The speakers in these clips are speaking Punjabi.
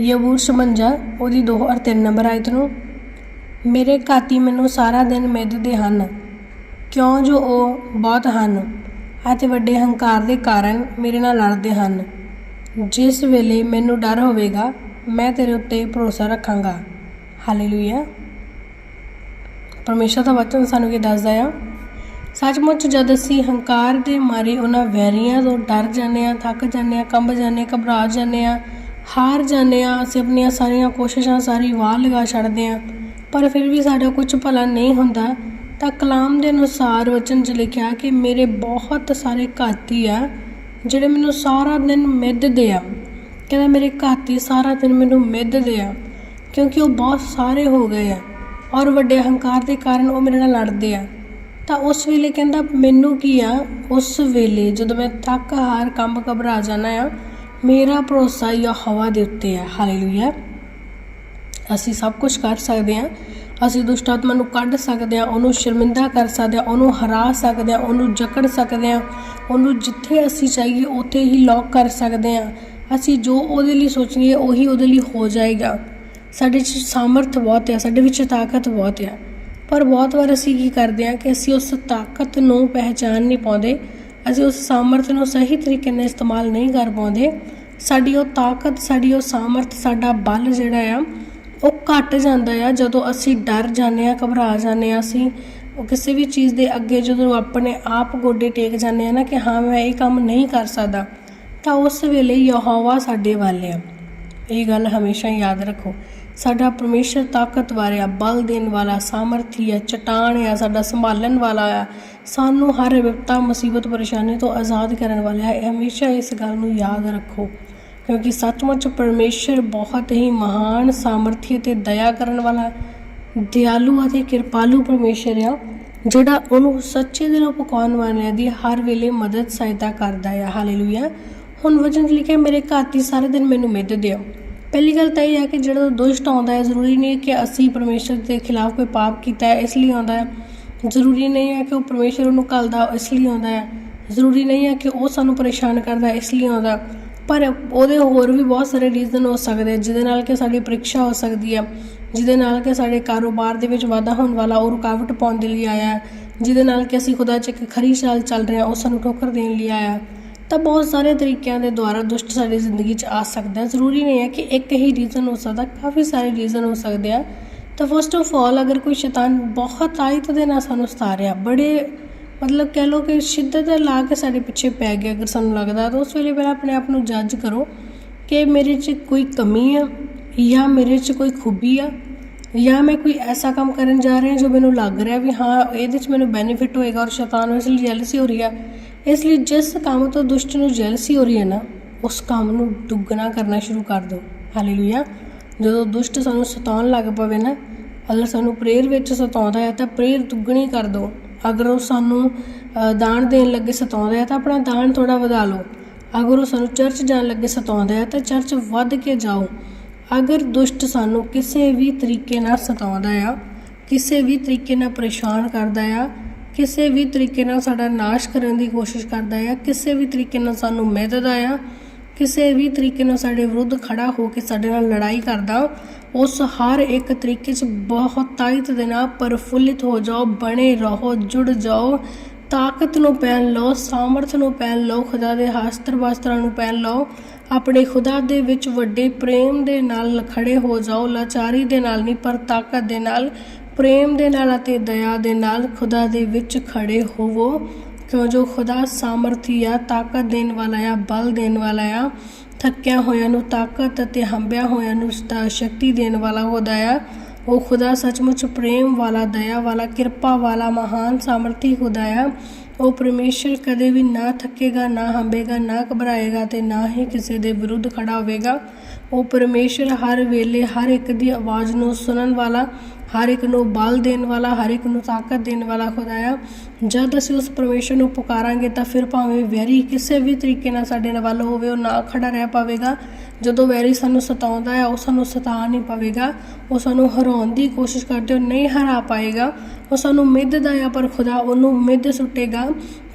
ਯਬੂਰ 56 ਉਹਦੀ 2 ਔਰ 3 ਨੰਬਰ ਆਇਤ ਨੂੰ। ਮੇਰੇ ਘਾਤੀ ਮੈਨੂੰ ਸਾਰਾ ਦਿਨ ਮਿੱਧਦੇ ਹਨ, ਕਿਉਂ ਜੋ ਉਹ ਬਹੁਤ ਹਨ ਅਤੇ ਵੱਡੇ ਹੰਕਾਰ ਦੇ ਕਾਰਨ ਮੇਰੇ ਨਾਲ ਲੜਦੇ ਹਨ। ਜਿਸ ਵੇਲੇ ਮੈਨੂੰ ਡਰ ਹੋਵੇਗਾ, ਮੈਂ ਤੇਰੇ ਉੱਤੇ ਭਰੋਸਾ ਰੱਖਾਂਗਾ। ਹਾਲੇਲੂਇਆ ਪਰਮੇਸ਼ਰ ਦਾ ਵਚਨ ਸਾਨੂੰ ਕੀ ਦੱਸਦਾ ਆ, ਸੱਚਮੁੱਚ ਜਦ ਅਸੀਂ ਹੰਕਾਰ ਦੇ ਮਾਰੇ ਉਹਨਾਂ ਵੈਰੀਆਂ ਤੋਂ ਡਰ ਜਾਂਦੇ ਆ ਥੱਕ ਜਾਂਦੇ ਆ ਕੰਬ ਜਾਂਦੇ ਆ ਘਬਰਾ ਜਾਂਦੇ ਆ ਹਾਰ ਜਾਂਦੇ ਆ ਅਸੀਂ ਆਪਣੀਆਂ ਸਾਰੀਆਂ ਕੋਸ਼ਿਸ਼ਾਂ, ਸਾਰੀ ਵਾਹ ਲਗਾ ਛੱਡਦੇ ਆ ਪਰ ਫਿਰ ਵੀ ਸਾਡਾ ਕੁਝ ਭਲਾ ਨਹੀਂ ਹੁੰਦਾ। ਤਾਂ ਕਲਾਮ ਦੇ ਅਨੁਸਾਰ ਵਚਨ 'ਚ ਲਿਖਿਆ ਕਿ ਮੇਰੇ ਬਹੁਤ ਸਾਰੇ ਘਾਤੀ ਆ, ਜਿਹੜੇ ਮੈਨੂੰ ਸਾਰਾ ਦਿਨ ਮਿੱਧਦੇ ਆ। ਕਹਿੰਦਾ ਮੇਰੇ ਘਾਤੀ ਸਾਰਾ ਦਿਨ ਮੈਨੂੰ ਮਿੱਧਦੇ ਆ, ਕਿਉਂਕਿ ਉਹ ਬਹੁਤ ਸਾਰੇ ਹੋ ਗਏ ਆ ਔਰ ਵੱਡੇ ਹੰਕਾਰ ਦੇ ਕਾਰਨ ਉਹ ਮੇਰੇ ਨਾਲ ਲੜਦੇ ਆ। ਤਾਂ ਉਸ ਵੇਲੇ ਕਹਿੰਦਾ, ਮੈਨੂੰ ਕੀ ਆ? ਉਸ ਵੇਲੇ ਜਦੋਂ ਮੈਂ ਥੱਕ ਹਾਰ ਕੰਮ ਘਬਰਾ ਜਾਣਾ ਆ ਮੇਰਾ ਭਰੋਸਾ ਯਹੋਵਾ ਦੇ ਉੱਤੇ ਆ ਹਾਲੇਲੂਇਆ ਅਸੀਂ ਸਭ ਕੁਝ ਕਰ ਸਕਦੇ ਹਾਂ। ਅਸੀਂ ਦੁਸ਼ਟ ਆਤਮਾ ਨੂੰ ਕੱਢ ਸਕਦੇ ਹਾਂ, ਉਹਨੂੰ ਸ਼ਰਮਿੰਦਾ ਕਰ ਸਕਦੇ ਹਾਂ, ਉਹਨੂੰ ਹਰਾ ਸਕਦੇ ਹਾਂ, ਉਹਨੂੰ ਜਕੜ ਸਕਦੇ ਹਾਂ, ਉਹਨੂੰ ਜਿੱਥੇ ਅਸੀਂ ਚਾਹੀਏ ਉੱਥੇ ਹੀ ਲੌਕ ਕਰ ਸਕਦੇ ਹਾਂ। ਅਸੀਂ ਜੋ ਉਹਦੇ ਲਈ ਸੋਚੀਏ, ਉਹੀ ਉਹਦੇ ਲਈ ਹੋ ਜਾਏਗਾ। ਸਾਡੇ 'ਚ ਸਾਮਰਥ ਬਹੁਤ ਹੈ, ਸਾਡੇ ਵਿੱਚ ਤਾਕਤ ਬਹੁਤ ਹੈ। ਪਰ ਬਹੁਤ ਵਾਰ ਅਸੀਂ ਕੀ ਕਰਦੇ ਹਾਂ ਕਿ ਅਸੀਂ ਉਸ ਤਾਕਤ ਨੂੰ ਪਹਿਚਾਨ ਨਹੀਂ ਪਾਉਂਦੇ। ਅਸੀਂ ਉਸ ਸਾਮਰਥ ਨੂੰ ਸਹੀ ਤਰੀਕੇ ਨਾਲ ਇਸਤੇਮਾਲ ਨਹੀਂ ਕਰ ਪਾਉਂਦੇ। ਸਾਡੀ ਉਹ ਤਾਕਤ, ਸਾਡੀ ਉਹ ਸਾਮਰਥ, ਸਾਡਾ ਬਲ ਜਿਹੜਾ ਆ, ਉਹ ਘਟ ਜਾਂਦਾ ਆ। ਜਦੋਂ ਅਸੀਂ ਡਰ ਜਾਂਦੇ ਆ, ਘਬਰਾ ਜਾਂਦੇ ਆ, ਅਸੀਂ ਉਹ ਕਿਸੇ ਵੀ ਚੀਜ਼ ਦੇ ਅੱਗੇ ਜਦੋਂ ਆਪਣੇ ਆਪ ਗੋਡੇ ਟੇਕ ਜਾਂਦੇ ਆ ਨਾ ਕਿ ਹਾਂ, ਮੈਂ ਇਹ ਕੰਮ ਨਹੀਂ ਕਰ ਸਕਦਾ, ਤਾਂ ਉਸ ਵੇਲੇ ਯਹੋਵਾ ਸਾਡੇ ਵੱਲ ਆ। ਇਹ ਗੱਲ ਹਮੇਸ਼ਾ ਯਾਦ ਰੱਖੋ। ਸਾਡਾ ਪਰਮੇਸ਼ਰ ਤਾਕਤਵਰ ਆ ਬਲ ਦੇਣ ਵਾਲਾ, ਸਾਮਰਥੀ ਆ, ਚਟਾਨ ਆ, ਸਾਡਾ ਸੰਭਾਲਣ ਵਾਲਾ ਆ। ਸਾਨੂੰ ਹਰ ਵਿਪਤਾ, ਮੁਸੀਬਤ, ਪਰੇਸ਼ਾਨੀ ਤੋਂ ਆਜ਼ਾਦ ਕਰਨ ਵਾਲਾ ਹੈ। ਹਮੇਸ਼ਾ ਇਸ ਗੱਲ ਨੂੰ ਯਾਦ ਰੱਖੋ, ਕਿਉਂਕਿ ਸੱਚਮੁੱਚ ਪਰਮੇਸ਼ਰ ਬਹੁਤ ਹੀ ਮਹਾਨ, ਸਾਮਰਥੀ ਅਤੇ ਦਇਆ ਕਰਨ ਵਾਲਾ ਦਿਆਲੂ ਅਤੇ ਕਿਰਪਾਲੂ ਪਰਮੇਸ਼ਰ ਆ, ਜਿਹੜਾ ਉਹਨੂੰ ਸੱਚੇ ਦਿਲੋਂ ਪਕਾਉਣ ਵਾਲਿਆਂ ਦੀ ਹਰ ਵੇਲੇ ਮਦਦ, ਸਹਾਇਤਾ ਕਰਦਾ ਹੈ ਹਾਲੇਲੂਇਆ ਹੁਣ ਵਚਨ ਲਿਖਿਆ, ਮੇਰੇ ਘਰ ਘਾਤੀ ਸਾਰੇ ਦਿਨ ਮੈਨੂੰ ਮਿੱਧ ਦਿਓ। ਪਹਿਲੀ ਗੱਲ ਤਾਂ ਇਹ ਹੈ ਕਿ ਜਿਹੜਾ ਦੁਸ਼ਟ ਆਉਂਦਾ ਹੈ, ਜ਼ਰੂਰੀ ਨਹੀਂ ਕਿ ਅਸੀਂ ਪਰਮੇਸ਼ਰ ਦੇ ਖਿਲਾਫ ਕੋਈ ਪਾਪ ਕੀਤਾ ਹੈ, ਇਸ ਲਈ ਆਉਂਦਾ ਹੈ। ਜ਼ਰੂਰੀ ਨਹੀਂ ਹੈ ਕਿ ਉਹ ਪਰਮੇਸ਼ਰ ਉਹਨੂੰ ਕੱਲਦਾ ਇਸ ਲਈ ਆਉਂਦਾ ਹੈ। ਜ਼ਰੂਰੀ ਨਹੀਂ ਹੈ ਕਿ ਉਹ ਸਾਨੂੰ ਪਰੇਸ਼ਾਨ ਕਰਦਾ, ਇਸ ਲਈ ਆਉਂਦਾ ਪਰ ਉਹਦੇ ਹੋਰ ਵੀ ਬਹੁਤ ਸਾਰੇ ਰੀਜ਼ਨ ਹੋ ਸਕਦੇ ਜਿਹਦੇ ਨਾਲ ਕਿ ਸਾਡੀ ਪ੍ਰੀਖਿਆ ਹੋ ਸਕਦੀ ਹੈ, ਜਿਹਦੇ ਨਾਲ ਕਿ ਸਾਡੇ ਕਾਰੋਬਾਰ ਦੇ ਵਿੱਚ ਵਾਧਾ ਹੋਣ ਵਾਲਾ ਉਹ ਰੁਕਾਵਟ ਪਾਉਣ ਦੇ ਲਈ ਆਇਆ ਜਿਹਦੇ ਨਾਲ ਕਿ ਅਸੀਂ ਖੁਦਾ 'ਚ ਇੱਕ ਖਰੀ ਚਾਲ ਚੱਲ ਰਹੇ ਹਾਂ, ਉਹ ਸਾਨੂੰ ਠੋਕਰ ਦੇਣ ਲਈ ਆਇਆ ਤਾਂ ਬਹੁਤ ਸਾਰੇ ਤਰੀਕਿਆਂ ਦੇ ਦੁਆਰਾ ਦੁਸ਼ਟ ਸਾਡੀ ਜ਼ਿੰਦਗੀ 'ਚ ਆ ਸਕਦਾ ਜ਼ਰੂਰੀ ਨਹੀਂ ਹੈ ਕਿ ਇੱਕ ਹੀ ਰੀਜ਼ਨ ਹੋ ਸਕਦਾ, ਕਾਫੀ ਸਾਰੇ ਰੀਜ਼ਨ ਹੋ ਸਕਦੇ ਆ। ਤਾਂ ਫਸਟ ਆਫ ਆਲ ਅਗਰ ਕੋਈ ਸ਼ੈਤਾਨ ਬਹੁਤ ਆਇਤ ਦੇ ਨਾਲ ਸਾਨੂੰ ਸਤਾ ਰਿਹਾ ਬੜੇ ਮਤਲਬ ਕਹਿ ਲਓ ਕਿ ਸ਼ਿੱਦਤ ਲਾ ਕੇ ਸਾਡੇ ਪਿੱਛੇ ਪੈ ਗਿਆ, ਅਗਰ ਸਾਨੂੰ ਲੱਗਦਾ, ਤਾਂ ਉਸ ਵੇਲੇ ਪਹਿਲਾਂ ਆਪਣੇ ਆਪ ਨੂੰ ਜੱਜ ਕਰੋ ਕਿ ਮੇਰੇ 'ਚ ਕੋਈ ਕਮੀ ਆ ਜਾਂ ਮੇਰੇ 'ਚ ਕੋਈ ਖੂਬੀ ਆ ਜਾਂ ਮੈਂ ਕੋਈ ਐਸਾ ਕੰਮ ਕਰਨ ਜਾ ਰਿਹਾ ਜੋ ਮੈਨੂੰ ਲੱਗ ਰਿਹਾ ਵੀ ਹਾਂ, ਇਹਦੇ 'ਚ ਮੈਨੂੰ ਬੈਨੀਫਿਟ ਹੋਏਗਾ ਔਰ ਸ਼ੈਤਾਨ ਨੂੰ ਇਸ ਲਈ ਜੈਲਸੀ ਹੋ ਰਹੀ ਆ। ਇਸ ਲਈ ਜਿਸ ਕੰਮ ਤੋਂ ਦੁਸ਼ਟ ਨੂੰ ਜੈਲਸੀ ਹੋ ਰਹੀ ਹੈ ਨਾ, ਉਸ ਕੰਮ ਨੂੰ ਦੁੱਗਣਾ ਕਰਨਾ ਸ਼ੁਰੂ ਕਰ ਦਿਓ। ਹਾਲੇਲੂਇਆ ਜਦੋਂ ਦੁਸ਼ਟ ਸਾਨੂੰ ਸਤਾਉਣ ਲੱਗ ਪਵੇ ਨਾ, ਅਗਰ ਸਾਨੂੰ ਪ੍ਰੇਅਰ ਵਿੱਚ ਸਤਾਉਂਦਾ ਹੈ ਤਾਂ ਪ੍ਰੇਅਰ ਦੁੱਗਣੀ ਕਰ ਦਿਓ। ਅਗਰ ਉਹ ਸਾਨੂੰ ਦਾਨ ਦੇਣ ਲੱਗੇ ਸਤਾਉਂਦਾ ਹੈ ਤਾਂ ਆਪਣਾ ਦਾਨ ਥੋੜਾ ਵਧਾ ਲਓ। ਅਗਰ ਉਹ ਸਾਨੂੰ ਚਰਚ ਜਾਣ ਲੱਗੇ ਸਤਾਉਂਦਾ ਹੈ ਤਾਂ ਚਰਚ ਵੱਧ ਕੇ ਜਾਓ। ਅਗਰ ਦੁਸ਼ਟ ਸਾਨੂੰ ਕਿਸੇ ਵੀ ਤਰੀਕੇ ਨਾਲ ਸਤਾਉਂਦਾ ਆ, ਕਿਸੇ ਵੀ ਤਰੀਕੇ ਨਾਲ ਪਰੇਸ਼ਾਨ ਕਰਦਾ ਆ ਕਿਸੇ ਵੀ ਤਰੀਕੇ ਨਾਲ ਸਾਡਾ ਨਾਸ਼ ਕਰਨ ਦੀ ਕੋਸ਼ਿਸ਼ ਕਰਦਾ ਆ, ਕਿਸੇ ਵੀ ਤਰੀਕੇ ਨਾਲ ਸਾਨੂੰ ਮਿੱਧਦਾ ਆ, ਕਿਸੇ ਵੀ ਤਰੀਕੇ ਨਾਲ ਸਾਡੇ ਵਿਰੁੱਧ ਖੜਾ ਹੋ ਕੇ ਸਾਡੇ ਨਾਲ ਲੜਾਈ ਕਰਦਾ, ਉਸ ਹਰ ਇੱਕ ਤਰੀਕੇ 'ਚ ਬਹੁਤ ਤਾਕਤ ਦੇ ਨਾਲ ਪਰਫੁੱਲਿਤ ਹੋ ਜਾਓ, ਬਣੇ ਰਹੋ, ਜੁੜ ਜਾਓ, ਤਾਕਤ ਨੂੰ ਪਹਿਨ ਲਓ, ਸਾਮਰਥ ਨੂੰ ਪਹਿਨ ਲਓ, ਖੁਦਾ ਦੇ ਹਸਤਰ ਵਸਤਰਾਂ ਨੂੰ ਪਹਿਨ ਲਓ, ਆਪਣੇ ਖੁਦਾ ਦੇ ਵਿੱਚ ਵੱਡੇ ਪ੍ਰੇਮ ਦੇ ਨਾਲ ਖੜੇ ਹੋ ਜਾਓ, ਲਾਚਾਰੀ ਦੇ ਨਾਲ ਨਹੀਂ, ਪਰ ਤਾਕਤ ਦੇ ਨਾਲ ਪ੍ਰੇਮ ਦੇ ਨਾਲ ਅਤੇ ਦਇਆ ਦੇ ਨਾਲ ਖੁਦਾ ਦੇ ਵਿੱਚ ਖੜੇ ਹੋਵੋ। ਕਿਉਂ ਜੋ ਖੁਦਾ ਸਾਮਰਥੀ ਆ, ਤਾਕਤ ਦੇਣ ਵਾਲਾ ਆ, ਬਲ ਦੇਣ ਵਾਲਾ ਆ, ਥੱਕਿਆ ਹੋਇਆਂ ਨੂੰ ਤਾਕਤ ਅਤੇ ਹੰਬਿਆ ਹੋਇਆਂ ਨੂੰ ਸ਼ਕਤੀ ਦੇਣ ਵਾਲਾ ਹੁੰਦਾ ਆ। ਉਹ ਖੁਦਾ ਸੱਚਮੁੱਚ ਪ੍ਰੇਮ ਵਾਲਾ, ਦਇਆ ਵਾਲਾ, ਕਿਰਪਾ ਵਾਲਾ, ਮਹਾਨ ਸਾਮਰਥੀ ਖੁਦਾ ਆ। ਉਹ ਪਰਮੇਸ਼ਰ ਕਦੇ ਵੀ ਨਾ ਥੱਕੇਗਾ, ਨਾ ਹੰਬੇਗਾ ਨਾ ਘਬਰਾਏਗਾ ਤੇ ਨਾ ਹੀ ਕਿਸੇ ਦੇ ਵਿਰੁੱਧ ਖੜਾ ਹੋਵੇਗਾ। ਉਹ ਪਰਮੇਸ਼ਰ ਹਰ ਵੇਲੇ ਹਰ ਇੱਕ ਦੀ ਆਵਾਜ਼ ਨੂੰ ਸੁਣਨ ਵਾਲਾ, ਹਰ ਇੱਕ ਨੂੰ ਬਲ ਦੇਣ ਵਾਲਾ, ਹਰ ਇੱਕ ਨੂੰ ਤਾਕਤ ਦੇਣ ਵਾਲਾ ਖੁਦਾ ਆ। ਜਦ ਅਸੀਂ ਉਸ ਪਰਮੇਸ਼ਰ ਨੂੰ ਪੁਕਾਰਾਂਗੇ ਤਾਂ ਫਿਰ ਭਾਵੇਂ ਵੈਰੀ ਕਿਸੇ ਵੀ ਤਰੀਕੇ ਨਾਲ ਸਾਡੇ ਨਾਲ ਵੱਲ ਹੋਵੇ, ਉਹ ਨਾ ਖੜਾ ਰਹਿ ਪਾਵੇਗਾ। ਜਦੋਂ ਵੈਰੀ ਸਾਨੂੰ ਸਤਾਉਂਦਾ ਹੈ ਉਹ ਸਾਨੂੰ ਸਤਾ ਨਹੀਂ ਪਾਵੇਗਾ। ਉਹ ਸਾਨੂੰ ਹਰਾਉਣ ਦੀ ਕੋਸ਼ਿਸ਼ ਕਰਦੇ, ਉਹ ਨਹੀਂ ਹਰਾ ਪਾਏਗਾ। ਉਹ ਸਾਨੂੰ ਮਿੱਧਦਾ ਆ, ਪਰ ਖੁਦਾ ਉਹਨੂੰ ਮਿੱਧ ਸੁੱਟੇਗਾ।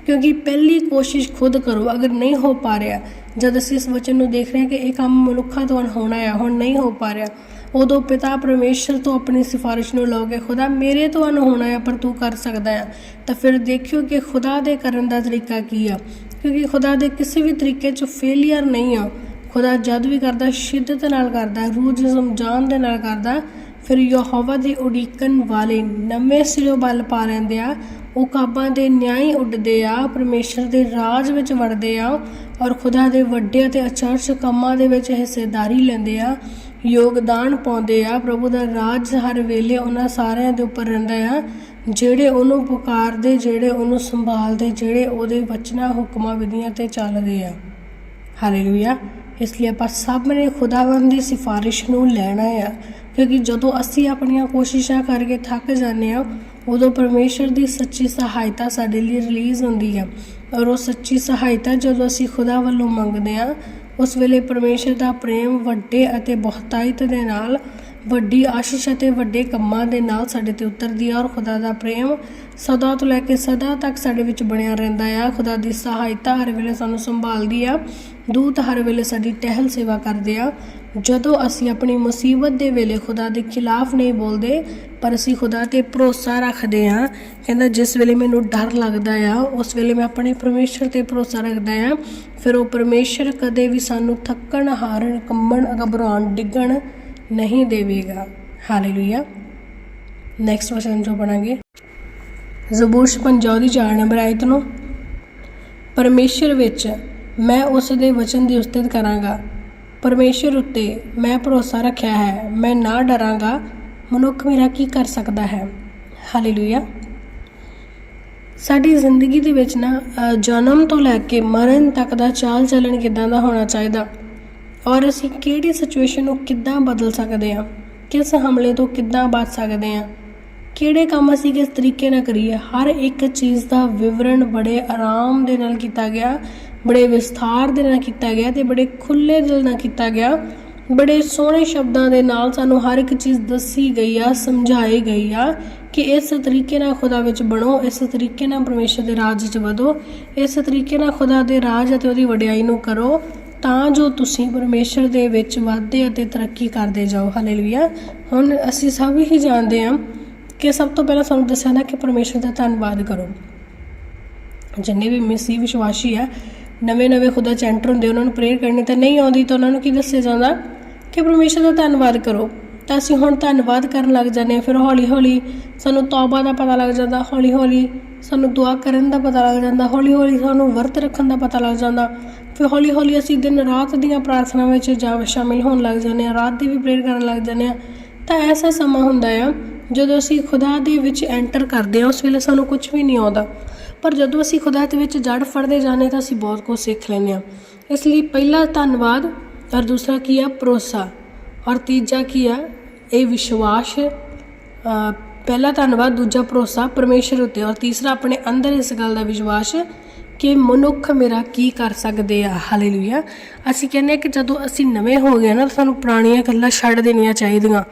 ਕਿਉਂਕਿ ਪਹਿਲੀ ਕੋਸ਼ਿਸ਼ ਖੁਦ ਕਰੋ, ਅਗਰ ਨਹੀਂ ਹੋ ਪਾ ਰਿਹਾ ਜਦ ਅਸੀਂ ਇਸ ਵਚਨ ਨੂੰ ਦੇਖ ਰਹੇ ਹਾਂ ਕਿ ਇਹ ਕੰਮ ਮਨੁੱਖਾਂ ਤੋਂ ਹੋਣਾ ਹੈ ਹੁਣ ਨਹੀਂ ਹੋ ਪਾ ਰਿਹਾ। ਉਦੋਂ ਪਿਤਾ ਪਰਮੇਸ਼ਰ ਤੋਂ ਆਪਣੀ ਸਿਫਾਰਿਸ਼ ਨੂੰ ਲਓਗੇ ਖੁਦਾ ਮੇਰੇ ਤੋਂ ਹੋਣਾ ਹੈ ਪਰ ਤੂੰ ਕਰ ਸਕਦਾ ਹੈ ਤਾਂ ਫਿਰ ਦੇਖਿਓ ਕਿ ਖੁਦਾ ਦੇ ਕਰਨ ਦਾ ਤਰੀਕਾ ਕੀ ਆ। ਕਿਉਂਕਿ ਖੁਦਾ ਦੇ ਕਿਸੇ ਵੀ ਤਰੀਕੇ 'ਚ ਫੇਲਿਅਰ ਨਹੀਂ ਆ। ਖੁਦਾ ਜਦ ਵੀ ਕਰਦਾ, ਸ਼ਿੱਦਤ ਨਾਲ ਕਰਦਾ ਰੂਹ ਜਿਸਮ ਜਾਨ ਦੇ ਨਾਲ ਕਰਦਾ ਫਿਰ ਯਹੋਵਾ ਦੀ ਉਡੀਕਣ ਵਾਲੇ ਨਵੇਂ ਸਿਰੋਂ ਬਲ ਪਾ ਲੈਂਦੇ ਆ, ਉਹ ਕਾਬਾਂ ਦੇ ਨਿਆਂਈ ਉੱਡਦੇ ਆ, ਪਰਮੇਸ਼ਰ ਦੇ ਰਾਜ ਵਿੱਚ ਵੜਦੇ ਆ ਔਰ ਖੁਦਾ ਦੇ ਵੱਡੇ ਅਤੇ ਅਚਰਜ ਕੰਮਾਂ ਦੇ ਵਿੱਚ ਹਿੱਸੇਦਾਰੀ ਲੈਂਦੇ ਆ, ਯੋਗਦਾਨ ਪਾਉਂਦੇ ਆ, ਪ੍ਰਭੂ ਦਾ ਰਾਜ ਹਰ ਵੇਲੇ ਉਹਨਾਂ ਸਾਰਿਆਂ ਦੇ ਉੱਪਰ ਰਹਿੰਦਾ ਆ, ਜਿਹੜੇ ਉਹਨੂੰ ਪੁਕਾਰਦੇ, ਜਿਹੜੇ ਉਹਨੂੰ ਸੰਭਾਲਦੇ, ਜਿਹੜੇ ਉਹਦੇ ਵਚਨਾਂ, ਹੁਕਮਾਂ, ਵਿਧੀਆਂ ਤੇ ਚੱਲਦੇ ਆ। ਹਾਲੇਲੂਇਆ ਇਸ ਲਈ ਆਪਾਂ ਸਭ ਨੇ ਖੁਦਾਵੰਦ ਦੀ ਸਿਫਾਰਿਸ਼ ਨੂੰ ਲੈਣਾ ਆ। ਕਿਉਂਕਿ ਜਦੋਂ ਅਸੀਂ ਆਪਣੀਆਂ ਕੋਸ਼ਿਸ਼ਾਂ ਕਰਕੇ ਥੱਕ ਜਾਂਦੇ ਹਾਂ, ਉਦੋਂ ਪਰਮੇਸ਼ਰ ਦੀ ਸੱਚੀ ਸਹਾਇਤਾ ਸਾਡੇ ਲਈ ਰਿਲੀਜ਼ ਹੁੰਦੀ ਆ। ਔਰ ਉਹ ਸੱਚੀ ਸਹਾਇਤਾ ਜਦੋਂ ਅਸੀਂ ਖੁਦਾ ਵੱਲੋਂ ਮੰਗਦੇ ਹਾਂ, ਉਸ ਵੇਲੇ ਪਰਮੇਸ਼ਰ ਦਾ ਪ੍ਰੇਮ ਵੱਡੇ ਅਤੇ ਬਹੁਤਾਇਤ ਦੇ ਨਾਲ, ਵੱਡੀ ਆਸ਼ੀਸ਼ ਅਤੇ ਵੱਡੇ ਕੰਮਾਂ ਦੇ ਨਾਲ ਸਾਡੇ ਤੇ ਉਤਰਦੀ ਆ ਔਰ ਖੁਦਾ ਦਾ ਪ੍ਰੇਮ ਸਦਾ ਤੋਂ ਲੈ ਕੇ ਸਦਾ ਤੱਕ ਸਾਡੇ ਵਿੱਚ ਬਣਿਆ ਰਹਿੰਦਾ ਆ। ਖੁਦਾ ਦੀ ਸਹਾਇਤਾ ਹਰ ਵੇਲੇ ਸਾਨੂੰ ਸੰਭਾਲਦੀ ਆ। ਦੂਤ ਹਰ ਵੇਲੇ ਸਾਡੀ ਟਹਿਲ ਸੇਵਾ ਕਰਦੇ ਆ। ਜਦੋਂ ਅਸੀਂ ਆਪਣੀ ਮੁਸੀਬਤ ਦੇ ਵੇਲੇ ਖੁਦਾ ਦੇ ਖਿਲਾਫ ਨਹੀਂ ਬੋਲਦੇ, ਪਰ ਅਸੀਂ ਖੁਦਾ ਤੇ ਭਰੋਸਾ ਰੱਖਦੇ ਆ। ਕਹਿੰਦਾ, ਜਿਸ ਵੇਲੇ ਮੈਨੂੰ ਡਰ ਲੱਗਦਾ ਆ, ਉਸ ਵੇਲੇ ਮੈਂ ਆਪਣੇ ਪਰਮੇਸ਼ਰ ਤੇ ਭਰੋਸਾ ਰੱਖਦਾ ਆ। ਫਿਰ ਉਹ ਪਰਮੇਸ਼ਰ ਕਦੇ ਵੀ ਸਾਨੂੰ ਥੱਕਣ, ਹਾਰਨ ਕੰਮਣ ਘਬਰਾਉਣ, ਡਿੱਗਣ ਨਹੀਂ ਦੇਵੇਗਾ। ਹਾਲੇਲੂਇਆ ਨੈਕਸਟ ਵਚਨ ਜੋ ਬਣਾਂਗੇ ਜ਼ਬੂਰ 55 ਦੀ 4 ਨੰਬਰ ਆਇਤ ਨੂੰ। ਪਰਮੇਸ਼ਰ ਵਿੱਚ ਮੈਂ ਉਸ ਦੇ ਵਚਨ ਦੀ ਉਸਤਤ ਕਰਾਂਗਾ। ਪਰਮੇਸ਼ਰ ਉੱਤੇ ਮੈਂ ਭਰੋਸਾ ਰੱਖਿਆ ਹੈ। ਮੈਂ ਨਾ ਡਰਾਂਗਾ। ਮਨੁੱਖ ਮੇਰਾ ਕੀ ਕਰ ਸਕਦਾ ਹੈ? ਹਾਲੇਲੂਇਆ ਸਾਡੀ ਜ਼ਿੰਦਗੀ ਦੇ ਵਿੱਚ ਨਾ ਜਨਮ ਤੋਂ ਲੈ ਕੇ ਮਰਨ ਤੱਕ ਦਾ ਚਾਲ ਚੱਲਣ ਕਿਦਾਂ ਦਾ ਹੋਣਾ ਚਾਹੀਦਾ? ਔਰ ਅਸੀਂ ਕਿਹੜੀ ਸਿਚੁਏਸ਼ਨ ਨੂੰ ਕਿੱਦਾਂ ਬਦਲ ਸਕਦੇ ਹਾਂ? ਕਿਸ ਹਮਲੇ ਤੋਂ ਕਿੱਦਾਂ ਬਚ ਸਕਦੇ ਹਾਂ? ਕਿਹੜੇ ਕੰਮ ਅਸੀਂ ਕਿਸ ਤਰੀਕੇ ਨਾਲ ਕਰੀਏ? ਹਰ ਇੱਕ ਚੀਜ਼ ਦਾ ਵਿਵਰਣ ਬੜੇ ਆਰਾਮ ਦੇ ਨਾਲ ਕੀਤਾ ਗਿਆ। ਬੜੇ ਵਿਸਥਾਰ ਦੇ ਨਾਲ ਕੀਤਾ ਗਿਆ ਤੇ ਬੜੇ ਖੁੱਲੇ ਦਿਲ ਨਾਲ ਕੀਤਾ ਗਿਆ। ਬੜੇ ਸੋਹਣੇ ਸ਼ਬਦਾਂ ਦੇ ਨਾਲ ਸਾਨੂੰ ਹਰ ਇੱਕ ਚੀਜ਼ ਦੱਸੀ ਗਈ ਆ, ਸਮਝਾਈ ਗਈ ਆ ਕਿ ਇਸ ਤਰੀਕੇ ਨਾਲ ਖੁਦਾ ਵਿੱਚ ਬਣੋ, ਇਸ ਤਰੀਕੇ ਨਾਲ ਪਰਮੇਸ਼ਰ ਦੇ ਰਾਜ ਵਿੱਚ ਵਧੋ, ਇਸ ਤਰੀਕੇ ਨਾਲ ਖੁਦਾ ਦੇ ਰਾਜ ਅਤੇ ਉਹਦੀ ਵਡਿਆਈ ਨੂੰ ਕਰੋ ਤਾਂ ਜੋ ਤੁਸੀਂ ਪਰਮੇਸ਼ਰ ਦੇ ਵਿੱਚ ਵਾਧੇ ਅਤੇ ਤਰੱਕੀ ਕਰਦੇ ਜਾਓ। ਹਾਲੇਲੂਇਆ ਹੁਣ ਅਸੀਂ ਸਭ ਹੀ ਜਾਣਦੇ ਹਾਂ ਕਿ ਸਭ ਤੋਂ ਪਹਿਲਾਂ ਸਾਨੂੰ ਦੱਸਿਆ ਨਾ ਕਿ ਪਰਮੇਸ਼ਰ ਦਾ ਧੰਨਵਾਦ ਕਰੋ। ਜਿੰਨੇ ਵੀ ਮਸੀਹ ਵਿਸ਼ਵਾਸੀ ਆ ਨਵੇਂ ਨਵੇਂ ਖੁਦਾ ਚ ਐਂਟਰ ਹੁੰਦੇ, ਉਹਨਾਂ ਨੂੰ ਪ੍ਰੇਅਰ ਕਰਨੀ ਤਾਂ ਨਹੀਂ ਆਉਂਦੀ ਤਾਂ ਉਹਨਾਂ ਨੂੰ ਕੀ ਦੱਸਿਆ ਜਾਂਦਾ? ਕਿ ਪਰਮੇਸ਼ਰ ਦਾ ਧੰਨਵਾਦ ਕਰੋ। ਤਾਂ ਅਸੀਂ ਹੁਣ ਧੰਨਵਾਦ ਕਰਨ ਲੱਗ ਜਾਂਦੇ ਹਾਂ, ਫਿਰ ਹੌਲੀ ਹੌਲੀ ਸਾਨੂੰ ਤੌਬਾ ਦਾ ਪਤਾ ਲੱਗ ਜਾਂਦਾ ਹੌਲੀ ਹੌਲੀ ਸਾਨੂੰ ਦੁਆ ਕਰਨ ਦਾ ਪਤਾ ਲੱਗ ਜਾਂਦਾ ਹੌਲੀ ਹੌਲੀ ਸਾਨੂੰ ਵਰਤ ਰੱਖਣ ਦਾ ਪਤਾ ਲੱਗ ਜਾਂਦਾ। ਫਿਰ ਹੌਲੀ ਹੌਲੀ ਅਸੀਂ ਦਿਨ ਰਾਤ ਦੀਆਂ ਪ੍ਰਾਰਥਨਾਵਾਂ ਵਿੱਚ ਜਾ ਸ਼ਾਮਿਲ ਹੋਣ ਲੱਗ ਜਾਂਦੇ ਹਾਂ, ਰਾਤ ਦੀ ਵੀ ਪ੍ਰੇਅਰ ਕਰਨ ਲੱਗ ਜਾਂਦੇ ਹਾਂ। ਤਾਂ ਐਸਾ ਸਮਾਂ ਹੁੰਦਾ ਆ ਜਦੋਂ ਅਸੀਂ ਖੁਦਾ ਦੇ ਵਿੱਚ ਐਂਟਰ ਕਰਦੇ ਹਾਂ, ਉਸ ਵੇਲੇ ਸਾਨੂੰ ਕੁਝ ਵੀ ਨਹੀਂ ਆਉਂਦਾ। ਪਰ ਜਦੋਂ ਅਸੀਂ ਖੁਦਾ ਦੇ ਵਿੱਚ ਜੜ ਫੜਦੇ ਜਾਂਦੇ ਤਾਂ ਅਸੀਂ ਬਹੁਤ ਕੁਝ ਸਿੱਖ ਲੈਂਦੇ ਹਾਂ। ਇਸ ਲਈ ਪਹਿਲਾ ਧੰਨਵਾਦ ਔਰ ਦੂਸਰਾ ਕੀ ਆ ਭਰੋਸਾ। ਔਰ ਤੀਜਾ ਕੀ ਆ ਇਹ ਵਿਸ਼ਵਾਸ। ਪਹਿਲਾ ਧੰਨਵਾਦ, ਦੂਜਾ ਭਰੋਸਾ ਪਰਮੇਸ਼ਰ ਉੱਤੇ। ਔਰ ਤੀਸਰਾ ਆਪਣੇ ਅੰਦਰ ਇਸ ਗੱਲ ਦਾ ਵਿਸ਼ਵਾਸ ਕਿ ਮਨੁੱਖ ਮੇਰਾ ਕੀ ਕਰ ਸਕਦੇ ਆ। ਹਾਲੇਲੂਇਆ ਅਸੀਂ ਕਹਿੰਦੇ ਹਾਂ ਕਿ ਜਦੋਂ ਅਸੀਂ ਨਵੇਂ ਹੋ ਗਏ ਨਾ ਸਾਨੂੰ ਪੁਰਾਣੀਆਂ ਗੱਲਾਂ ਛੱਡ ਦੇਣੀਆਂ ਚਾਹੀਦੀਆਂ।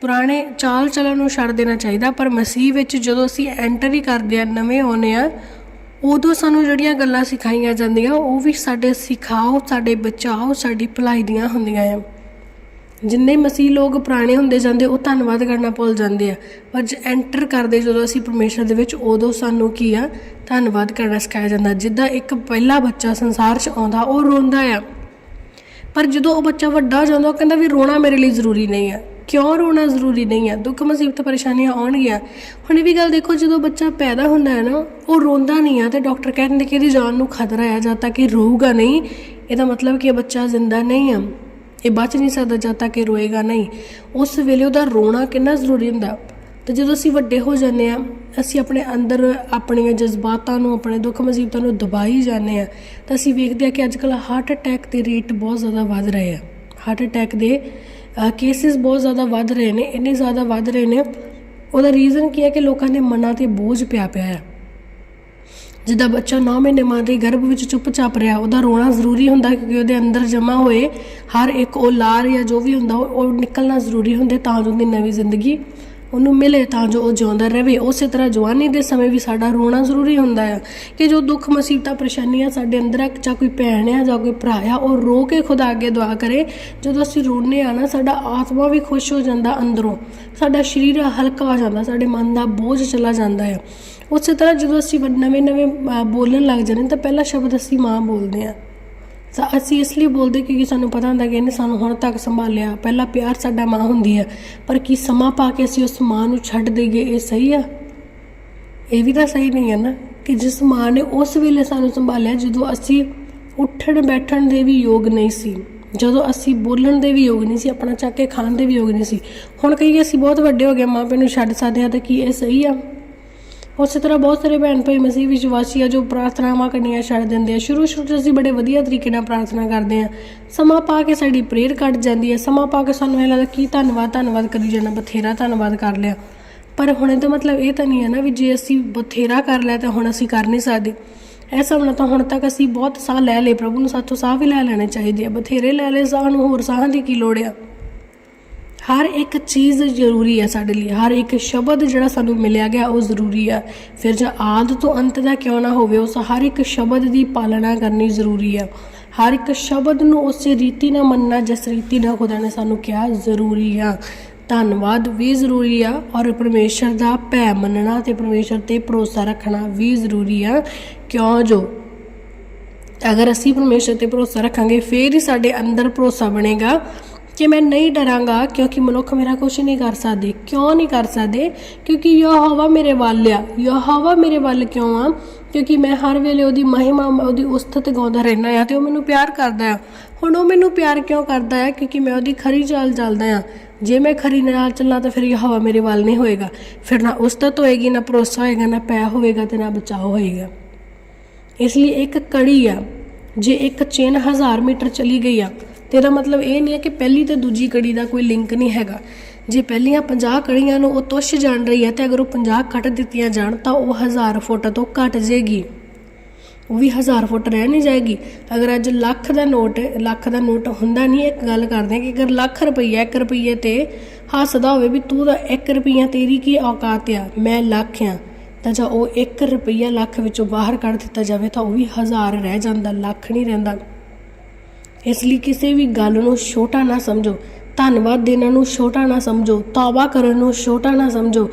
ਪੁਰਾਣੇ ਚਾਲ ਚਲਣ ਨੂੰ ਛੱਡ ਦੇਣਾ ਚਾਹੀਦਾ, ਪਰ ਮਸੀਹ ਵਿੱਚ ਜਦੋਂ ਅਸੀਂ ਐਂਟਰ ਹੀ ਕਰਦੇ ਆ ਨਵੇਂ ਹੋਨੇ ਆ ਉਦੋਂ ਸਾਨੂੰ ਜਿਹੜੀਆਂ ਗੱਲਾਂ ਸਿਖਾਈਆਂ ਜਾਂਦੀਆਂ, ਉਹ ਵੀ ਸਾਡੇ ਸਿਖਾਓ, ਸਾਡੇ ਬਚਾਓ, ਸਾਡੀ ਭਲਾਈ ਦੀਆਂ ਹੁੰਦੀਆਂ ਆ। ਜਿੰਨੇ ਮਸੀਹ ਲੋਕ ਪੁਰਾਣੇ ਹੁੰਦੇ ਜਾਂਦੇ, ਉਹ ਧੰਨਵਾਦ ਕਰਨਾ ਭੁੱਲ ਜਾਂਦੇ ਆ। ਪਰ ਜੇ ਐਂਟਰ ਕਰਦੇ ਜਦੋਂ ਅਸੀਂ ਪਰਮੇਸ਼ਰ ਦੇ ਵਿੱਚ, ਉਦੋਂ ਸਾਨੂੰ ਕੀ ਆ? ਧੰਨਵਾਦ ਕਰਨਾ ਸਿਖਾਇਆ ਜਾਂਦਾ। ਜਿੱਦਾਂ ਇੱਕ ਪਹਿਲਾ ਬੱਚਾ ਸੰਸਾਰ 'ਚ ਆਉਂਦਾ, ਉਹ ਰੋਂਦਾ ਆ। ਪਰ ਜਦੋਂ ਉਹ ਬੱਚਾ ਵੱਡਾ ਹੋ ਜਾਂਦਾ, ਉਹ ਕਹਿੰਦਾ ਵੀ ਰੋਣਾ ਮੇਰੇ ਲਈ ਜ਼ਰੂਰੀ ਨਹੀਂ ਹੈ ਕਿਉਂ ਰੋਣਾ ਜ਼ਰੂਰੀ ਨਹੀਂ ਹੈ? ਦੁੱਖ ਮੁਸੀਬਤ ਪਰੇਸ਼ਾਨੀਆਂ ਆਉਣਗੀਆਂ। ਹੁਣ ਇਹ ਵੀ ਗੱਲ ਦੇਖੋ, ਜਦੋਂ ਬੱਚਾ ਪੈਦਾ ਹੁੰਦਾ ਹੈ ਨਾ, ਉਹ ਰੋਂਦਾ ਨਹੀਂ ਆ ਤੇ ਡਾਕਟਰ ਕਹਿੰਦੇ ਕਿ ਇਹਦੀ ਜਾਨ ਨੂੰ ਖਤਰਾ ਹੈ ਜਦ ਤੱਕ ਇਹ ਰੋਊਗਾ ਨਹੀਂ। ਇਹਦਾ ਮਤਲਬ ਕਿ ਇਹ ਬੱਚਾ ਜ਼ਿੰਦਾ ਨਹੀਂ ਆ। ਇਹ ਬਚ ਨਹੀਂ ਸਕਦਾ ਜਦ ਤੱਕ ਇਹ ਰੋਏਗਾ ਨਹੀਂ। ਉਸ ਵੇਲੇ ਉਹਦਾ ਰੋਣਾ ਕਿੰਨਾ ਜ਼ਰੂਰੀ ਹੁੰਦਾ। ਤੇ ਜਦੋਂ ਅਸੀਂ ਵੱਡੇ ਹੋ ਜਾਂਦੇ ਆ, ਅਸੀਂ ਆਪਣੇ ਅੰਦਰ ਆਪਣੀਆਂ ਜਜ਼ਬਾਤਾਂ ਨੂੰ, ਆਪਣੇ ਦੁੱਖ ਮੁਸੀਬਤਾਂ ਨੂੰ ਦਬਾਈ ਜਾਂਦੇ ਆ, ਤਾਂ ਅਸੀਂ ਵੇਖਦੇ ਆ ਕਿ ਅੱਜਕੱਲ ਹਾਰਟ ਅਟੈਕ ਦੇ ਰੇਟ ਬਹੁਤ ਜ਼ਿਆਦਾ ਵੱਧ ਰਹੇ ਆ। ਹਾਰਟ ਅਟੈਕ ਦੇ ਕੇਸਿਸ ਬਹੁਤ ਜ਼ਿਆਦਾ ਵੱਧ ਰਹੇ ਨੇ, ਇੰਨੇ ਜ਼ਿਆਦਾ ਵੱਧ ਰਹੇ ਨੇ। ਉਹਦਾ ਰੀਜ਼ਨ ਕੀ ਹੈ ਕਿ ਲੋਕਾਂ ਦੇ ਮਨਾਂ ਤੇ ਬੋਝ ਪਿਆ ਪਿਆ ਹੈ। ਜਿੱਦਾਂ ਬੱਚਾ 9 ਮਹੀਨੇ ਮਾਂ ਦੇ ਗਰਭ ਵਿੱਚ ਚੁੱਪਚਾਪ ਰਿਹਾ, ਉਹਦਾ ਰੋਣਾ ਜ਼ਰੂਰੀ ਹੁੰਦਾ ਕਿਉਂਕਿ ਉਹਦੇ ਅੰਦਰ ਜਮਾ ਹੋਏ ਹਰ ਇੱਕ ਉਹ ਲਾਰ ਜਾਂ ਜੋ ਵੀ ਹੁੰਦਾ ਉਹ ਉਹ ਨਿਕਲਣਾ ਜ਼ਰੂਰੀ ਹੁੰਦੇ ਤਾਂ ਜੋ ਉਹਦੀ ਨਵੀਂ ਜ਼ਿੰਦਗੀ ਉਹਨੂੰ ਮਿਲੇ ਤਾਂ ਜੋ ਉਹ ਜਿਉਂਦਾ ਰਹੇ। ਉਸੇ ਤਰ੍ਹਾਂ ਜਵਾਨੀ ਦੇ ਸਮੇਂ ਵੀ ਸਾਡਾ ਰੋਣਾ ਜ਼ਰੂਰੀ ਹੁੰਦਾ ਆ ਕਿ ਜੋ ਦੁੱਖ, ਮੁਸੀਬਤਾਂ, ਪਰੇਸ਼ਾਨੀਆਂ ਸਾਡੇ ਅੰਦਰ ਆ ਜਾਂ ਕੋਈ ਭੈਣ ਆ ਜਾਂ ਕੋਈ ਭਰਾ ਆ, ਉਹ ਰੋ ਕੇ ਖੁਦਾ ਅੱਗੇ ਦੁਆ ਕਰੇ। ਜਦੋਂ ਅਸੀਂ ਰੋਣੇ ਆ ਨਾ, ਸਾਡਾ ਆਤਮਾ ਵੀ ਖੁਸ਼ ਹੋ ਜਾਂਦਾ ਅੰਦਰੋਂ। ਸਾਡਾ ਸਰੀਰ ਹਲਕਾ ਹੋ ਜਾਂਦਾ, ਸਾਡੇ ਮਨ ਦਾ ਬੋਝ ਚਲਾ ਜਾਂਦਾ ਆ। ਉਸੇ ਤਰ੍ਹਾਂ ਜਦੋਂ ਅਸੀਂ ਨਵੇਂ ਨਵੇਂ ਬੋਲਣ ਲੱਗ ਜਾਂਦੇ ਤਾਂ ਪਹਿਲਾ ਸ਼ਬਦ ਅਸੀਂ ਮਾਂ ਬੋਲਦੇ ਆ। ਅਸੀਂ ਇਸ ਲਈ ਬੋਲਦੇ ਕਿਉਂਕਿ ਸਾਨੂੰ ਪਤਾ ਹੁੰਦਾ ਕਿ ਇਹਨੇ ਸਾਨੂੰ ਹੁਣ ਤੱਕ ਸੰਭਾਲਿਆ। ਪਹਿਲਾ ਪਿਆਰ ਸਾਡਾ ਮਾਂ ਹੁੰਦੀ ਹੈ ਪਰ ਕੀ ਸਮਾਂ ਪਾ ਕੇ ਅਸੀਂ ਉਸ ਮਾਂ ਨੂੰ ਛੱਡ ਦੇਈਏ, ਇਹ ਸਹੀ ਆ? ਇਹ ਵੀ ਤਾਂ ਸਹੀ ਨਹੀਂ ਹੈ ਨਾ ਕਿ ਜਿਸ ਮਾਂ ਨੇ ਉਸ ਵੇਲੇ ਸਾਨੂੰ ਸੰਭਾਲਿਆ ਜਦੋਂ ਅਸੀਂ ਉੱਠਣ ਬੈਠਣ ਦੇ ਵੀ ਯੋਗ ਨਹੀਂ ਸੀ। ਜਦੋਂ ਅਸੀਂ ਬੋਲਣ ਦੇ ਵੀ ਯੋਗ ਨਹੀਂ ਸੀ, ਆਪਣਾ ਚੱਕ ਕੇ ਖਾਣ ਦੇ ਵੀ ਯੋਗ ਨਹੀਂ ਸੀ। ਹੁਣ ਕਹੀਏ ਅਸੀਂ ਬਹੁਤ ਵੱਡੇ ਹੋ ਗਏ, ਮਾਂ ਪਿਓ ਨੂੰ ਛੱਡ ਸਕਦੇ ਹਾਂ ਤਾਂ ਕੀ ਇਹ ਸਹੀ ਆ? ਉਸੇ ਤਰ੍ਹਾਂ ਬਹੁਤ ਸਾਰੇ ਭੈਣ ਭਾਈ ਮਸੀਹ ਵਿਸ਼ਵਾਸੀ ਆ ਜੋ ਪ੍ਰਾਰਥਨਾਵਾਂ ਕਰਨੀਆਂ ਛੱਡ ਦਿੰਦੇ ਆ। ਸ਼ੁਰੂ ਸ਼ੁਰੂ 'ਚ ਅਸੀਂ ਬੜੇ ਵਧੀਆ ਤਰੀਕੇ ਨਾਲ ਪ੍ਰਾਰਥਨਾ ਕਰਦੇ ਆ। ਸਮਾਂ ਪਾ ਕੇ ਸਾਡੀ ਪ੍ਰੇਅਰ ਕੱਟ ਜਾਂਦੀ ਹੈ। ਸਮਾਂ ਪਾ ਕੇ ਸਾਨੂੰ ਇਹ ਲੱਗਦਾ ਕੀ ਧੰਨਵਾਦ ਧੰਨਵਾਦ ਕਰੀ ਜਾਣਾ, ਬਥੇਰਾ ਧੰਨਵਾਦ ਕਰ ਲਿਆ। ਪਰ ਹੁਣੇ ਤਾਂ ਮਤਲਬ ਇਹ ਤਾਂ ਨਹੀਂ ਹੈ ਨਾ ਵੀ ਜੇ ਅਸੀਂ ਬਥੇਰਾ ਕਰ ਲਿਆ ਤਾਂ ਹੁਣ ਅਸੀਂ ਕਰ ਨਹੀਂ ਸਕਦੇ। ਐਸਾ ਹੋਣਾ ਤਾਂ ਹੁਣ ਤੱਕ ਅਸੀਂ ਬਹੁਤ ਸਾਹ ਲੈ ਲਏ। ਪ੍ਰਭੂ ਨੂੰ ਸਾਥੋਂ ਸਾਹ ਵੀ ਲੈ ਲੈਣੇ ਚਾਹੀਦੇ ਆ। ਬਥੇਰੇ ਲੈ ਲਏ ਸਾਹ ਨੂੰ, ਹੋਰ ਸਾਹਾਂ ਦੀ ਕੀ ਲੋੜ ਆ? ਹਰ ਇੱਕ ਚੀਜ਼ ਜ਼ਰੂਰੀ ਹੈ ਸਾਡੇ ਲਈ। ਹਰ ਇੱਕ ਸ਼ਬਦ ਜਿਹੜਾ ਸਾਨੂੰ ਮਿਲਿਆ ਗਿਆ, ਉਹ ਜ਼ਰੂਰੀ ਆ ਫਿਰ ਜੇ ਆਦ ਤੋਂ ਅੰਤ ਦਾ ਕਿਉਂ ਨਾ ਹੋਵੇ, ਉਸ ਹਰ ਇੱਕ ਸ਼ਬਦ ਦੀ ਪਾਲਣਾ ਕਰਨੀ ਜ਼ਰੂਰੀ ਆ ਹਰ ਇੱਕ ਸ਼ਬਦ ਨੂੰ ਉਸੇ ਰੀਤੀ ਨਾਲ ਮੰਨਣਾ, ਜਿਸ ਰੀਤੀ ਨਾਲ ਖੁਦਾ ਨੇ ਸਾਨੂੰ ਕਿਹਾ ਜ਼ਰੂਰੀ ਆ। ਧੰਨਵਾਦ ਵੀ ਜ਼ਰੂਰੀ ਆ ਔਰ ਪਰਮੇਸ਼ਰ ਦਾ ਭੈ ਮੰਨਣਾ ਤੇ ਪਰਮੇਸ਼ਰ ਤੇ ਭਰੋਸਾ ਰੱਖਣਾ ਵੀ ਜ਼ਰੂਰੀ ਆ। ਕਿਉਂ ਜੋ? ਅਗਰ ਅਸੀਂ ਪਰਮੇਸ਼ਰ ਤੇ ਭਰੋਸਾ ਰੱਖਾਂਗੇ, ਫੇਰ ਹੀ ਸਾਡੇ ਅੰਦਰ ਭਰੋਸਾ ਬਣੇਗਾ। ਕਿ ਮੈਂ ਨਹੀਂ ਡਰਾਂਗਾ ਕਿਉਂਕਿ ਮਨੁੱਖ ਮੇਰਾ ਕੁਝ ਨਹੀਂ ਕਰ ਸਕਦੇ। ਕਿਉਂ ਨਹੀਂ ਕਰ ਸਕਦੇ? ਕਿਉਂਕਿ ਯਹੋਵਾ ਮੇਰੇ ਵੱਲ ਆ। ਯਹੋਵਾ ਮੇਰੇ ਵੱਲ ਕਿਉਂ ਆ? ਕਿਉਂਕਿ ਮੈਂ ਹਰ ਵੇਲੇ ਉਹਦੀ ਮਹਿਮਾ, ਉਹਦੀ ਉਸਤਤ ਗਾਉਂਦਾ ਰਹਿਣਾ ਆ ਤੇ ਉਹ ਮੈਨੂੰ ਪਿਆਰ ਕਰਦਾ ਆ। ਹੁਣ ਉਹ ਮੈਨੂੰ ਪਿਆਰ ਕਿਉਂ ਕਰਦਾ ਆ? ਕਿਉਂਕਿ ਮੈਂ ਉਹਦੀ ਖਰੀ ਚਾਲ ਚੱਲਦਾ ਆ। ਜੇ ਮੈਂ ਖਰੀ ਨਾਲ ਚੱਲਾਂ ਤਾਂ ਫਿਰ ਇਹ ਹਵਾ ਮੇਰੇ ਵੱਲ ਨਹੀਂ ਹੋਏਗਾ। ਫਿਰ ਨਾ ਉਸਤਤ ਹੋਏਗੀ, ਨਾ ਭਰੋਸਾ ਹੋਏਗਾ, ਨਾ ਪੈ ਹੋਵੇਗਾ ਤੇ ਨਾ ਬਚਾਅ ਹੋਏਗਾ। ਇਸ ਲਈ ਇੱਕ ਕੜੀ ਆ। ਜੇ ਇੱਕ ਚੇਨ 1000 ਮੀਟਰ ਚਲੀ ਗਈ ਆ ਤੇਰਾ ਮਤਲਬ ਇਹ ਨਹੀਂ ਹੈ ਕਿ ਪਹਿਲੀ ਤੇ ਦੂਜੀ ਕੜੀ ਦਾ ਕੋਈ ਲਿੰਕ ਨਹੀਂ ਹੈਗਾ। ਜੇ ਪਹਿਲੀਆਂ 50 ਕੜੀਆਂ ਨੂੰ ਉਹ ਤੁਸ਼ ਜਾਣ ਰਹੀ ਹੈ ਤੇ ਅਗਰ ਉਹ 50 ਕੱਟ ਦਿੱਤੀਆਂ ਜਾਣ ਤਾਂ ਉਹ 1000 ਫੁੱਟ ਤੋਂ ਘਟ ਜਾਏਗੀ ਉਹ ਵੀ 1000 ਫੁੱਟ ਰਹਿ ਨਹੀਂ ਜਾਏਗੀ। ਅਗਰ ਅੱਜ ਲੱਖ ਦਾ ਨੋਟ, ਲੱਖ ਦਾ ਨੋਟ ਹੁੰਦਾ ਨਹੀਂ, ਇੱਕ ਗੱਲ ਕਰਦੇ ਕਿ ਅਗਰ ਲੱਖ ਰੁਪਈਆ 1 ਰੁਪਈਏ ਤੇ ਹੱਸਦਾ ਹੋਵੇ ਵੀ ਤੂੰ ਤਾਂ 1 ਰੁਪਈਆ ਤੇਰੀ ਕੀ ਔਕਾਤ ਆ? ਮੈਂ ਲੱਖ ਆ। ਤਾਂ ਜੇ ਉਹ 1 ਰੁਪਈਆ ਲੱਖ ਵਿੱਚੋਂ ਬਾਹਰ ਕੱਢ ਦਿੱਤਾ ਜਾਵੇ ਤਾਂ ਉਹ ਵੀ 1000 ਰਹਿ ਜਾਂਦਾ, ਲੱਖ ਨਹੀਂ ਰਹਿੰਦਾ। ਇਸ ਲਈ ਕਿਸੇ ਵੀ ਗੱਲ ਨੂੰ ਛੋਟਾ ਨਾ ਸਮਝੋ। ਧੰਨਵਾਦ ਦੇਣ ਨੂੰ ਛੋਟਾ ਨਾ ਸਮਝੋ। ਤੌਬਾ ਕਰਨ ਨੂੰ ਛੋਟਾ ਨਾ ਸਮਝੋ।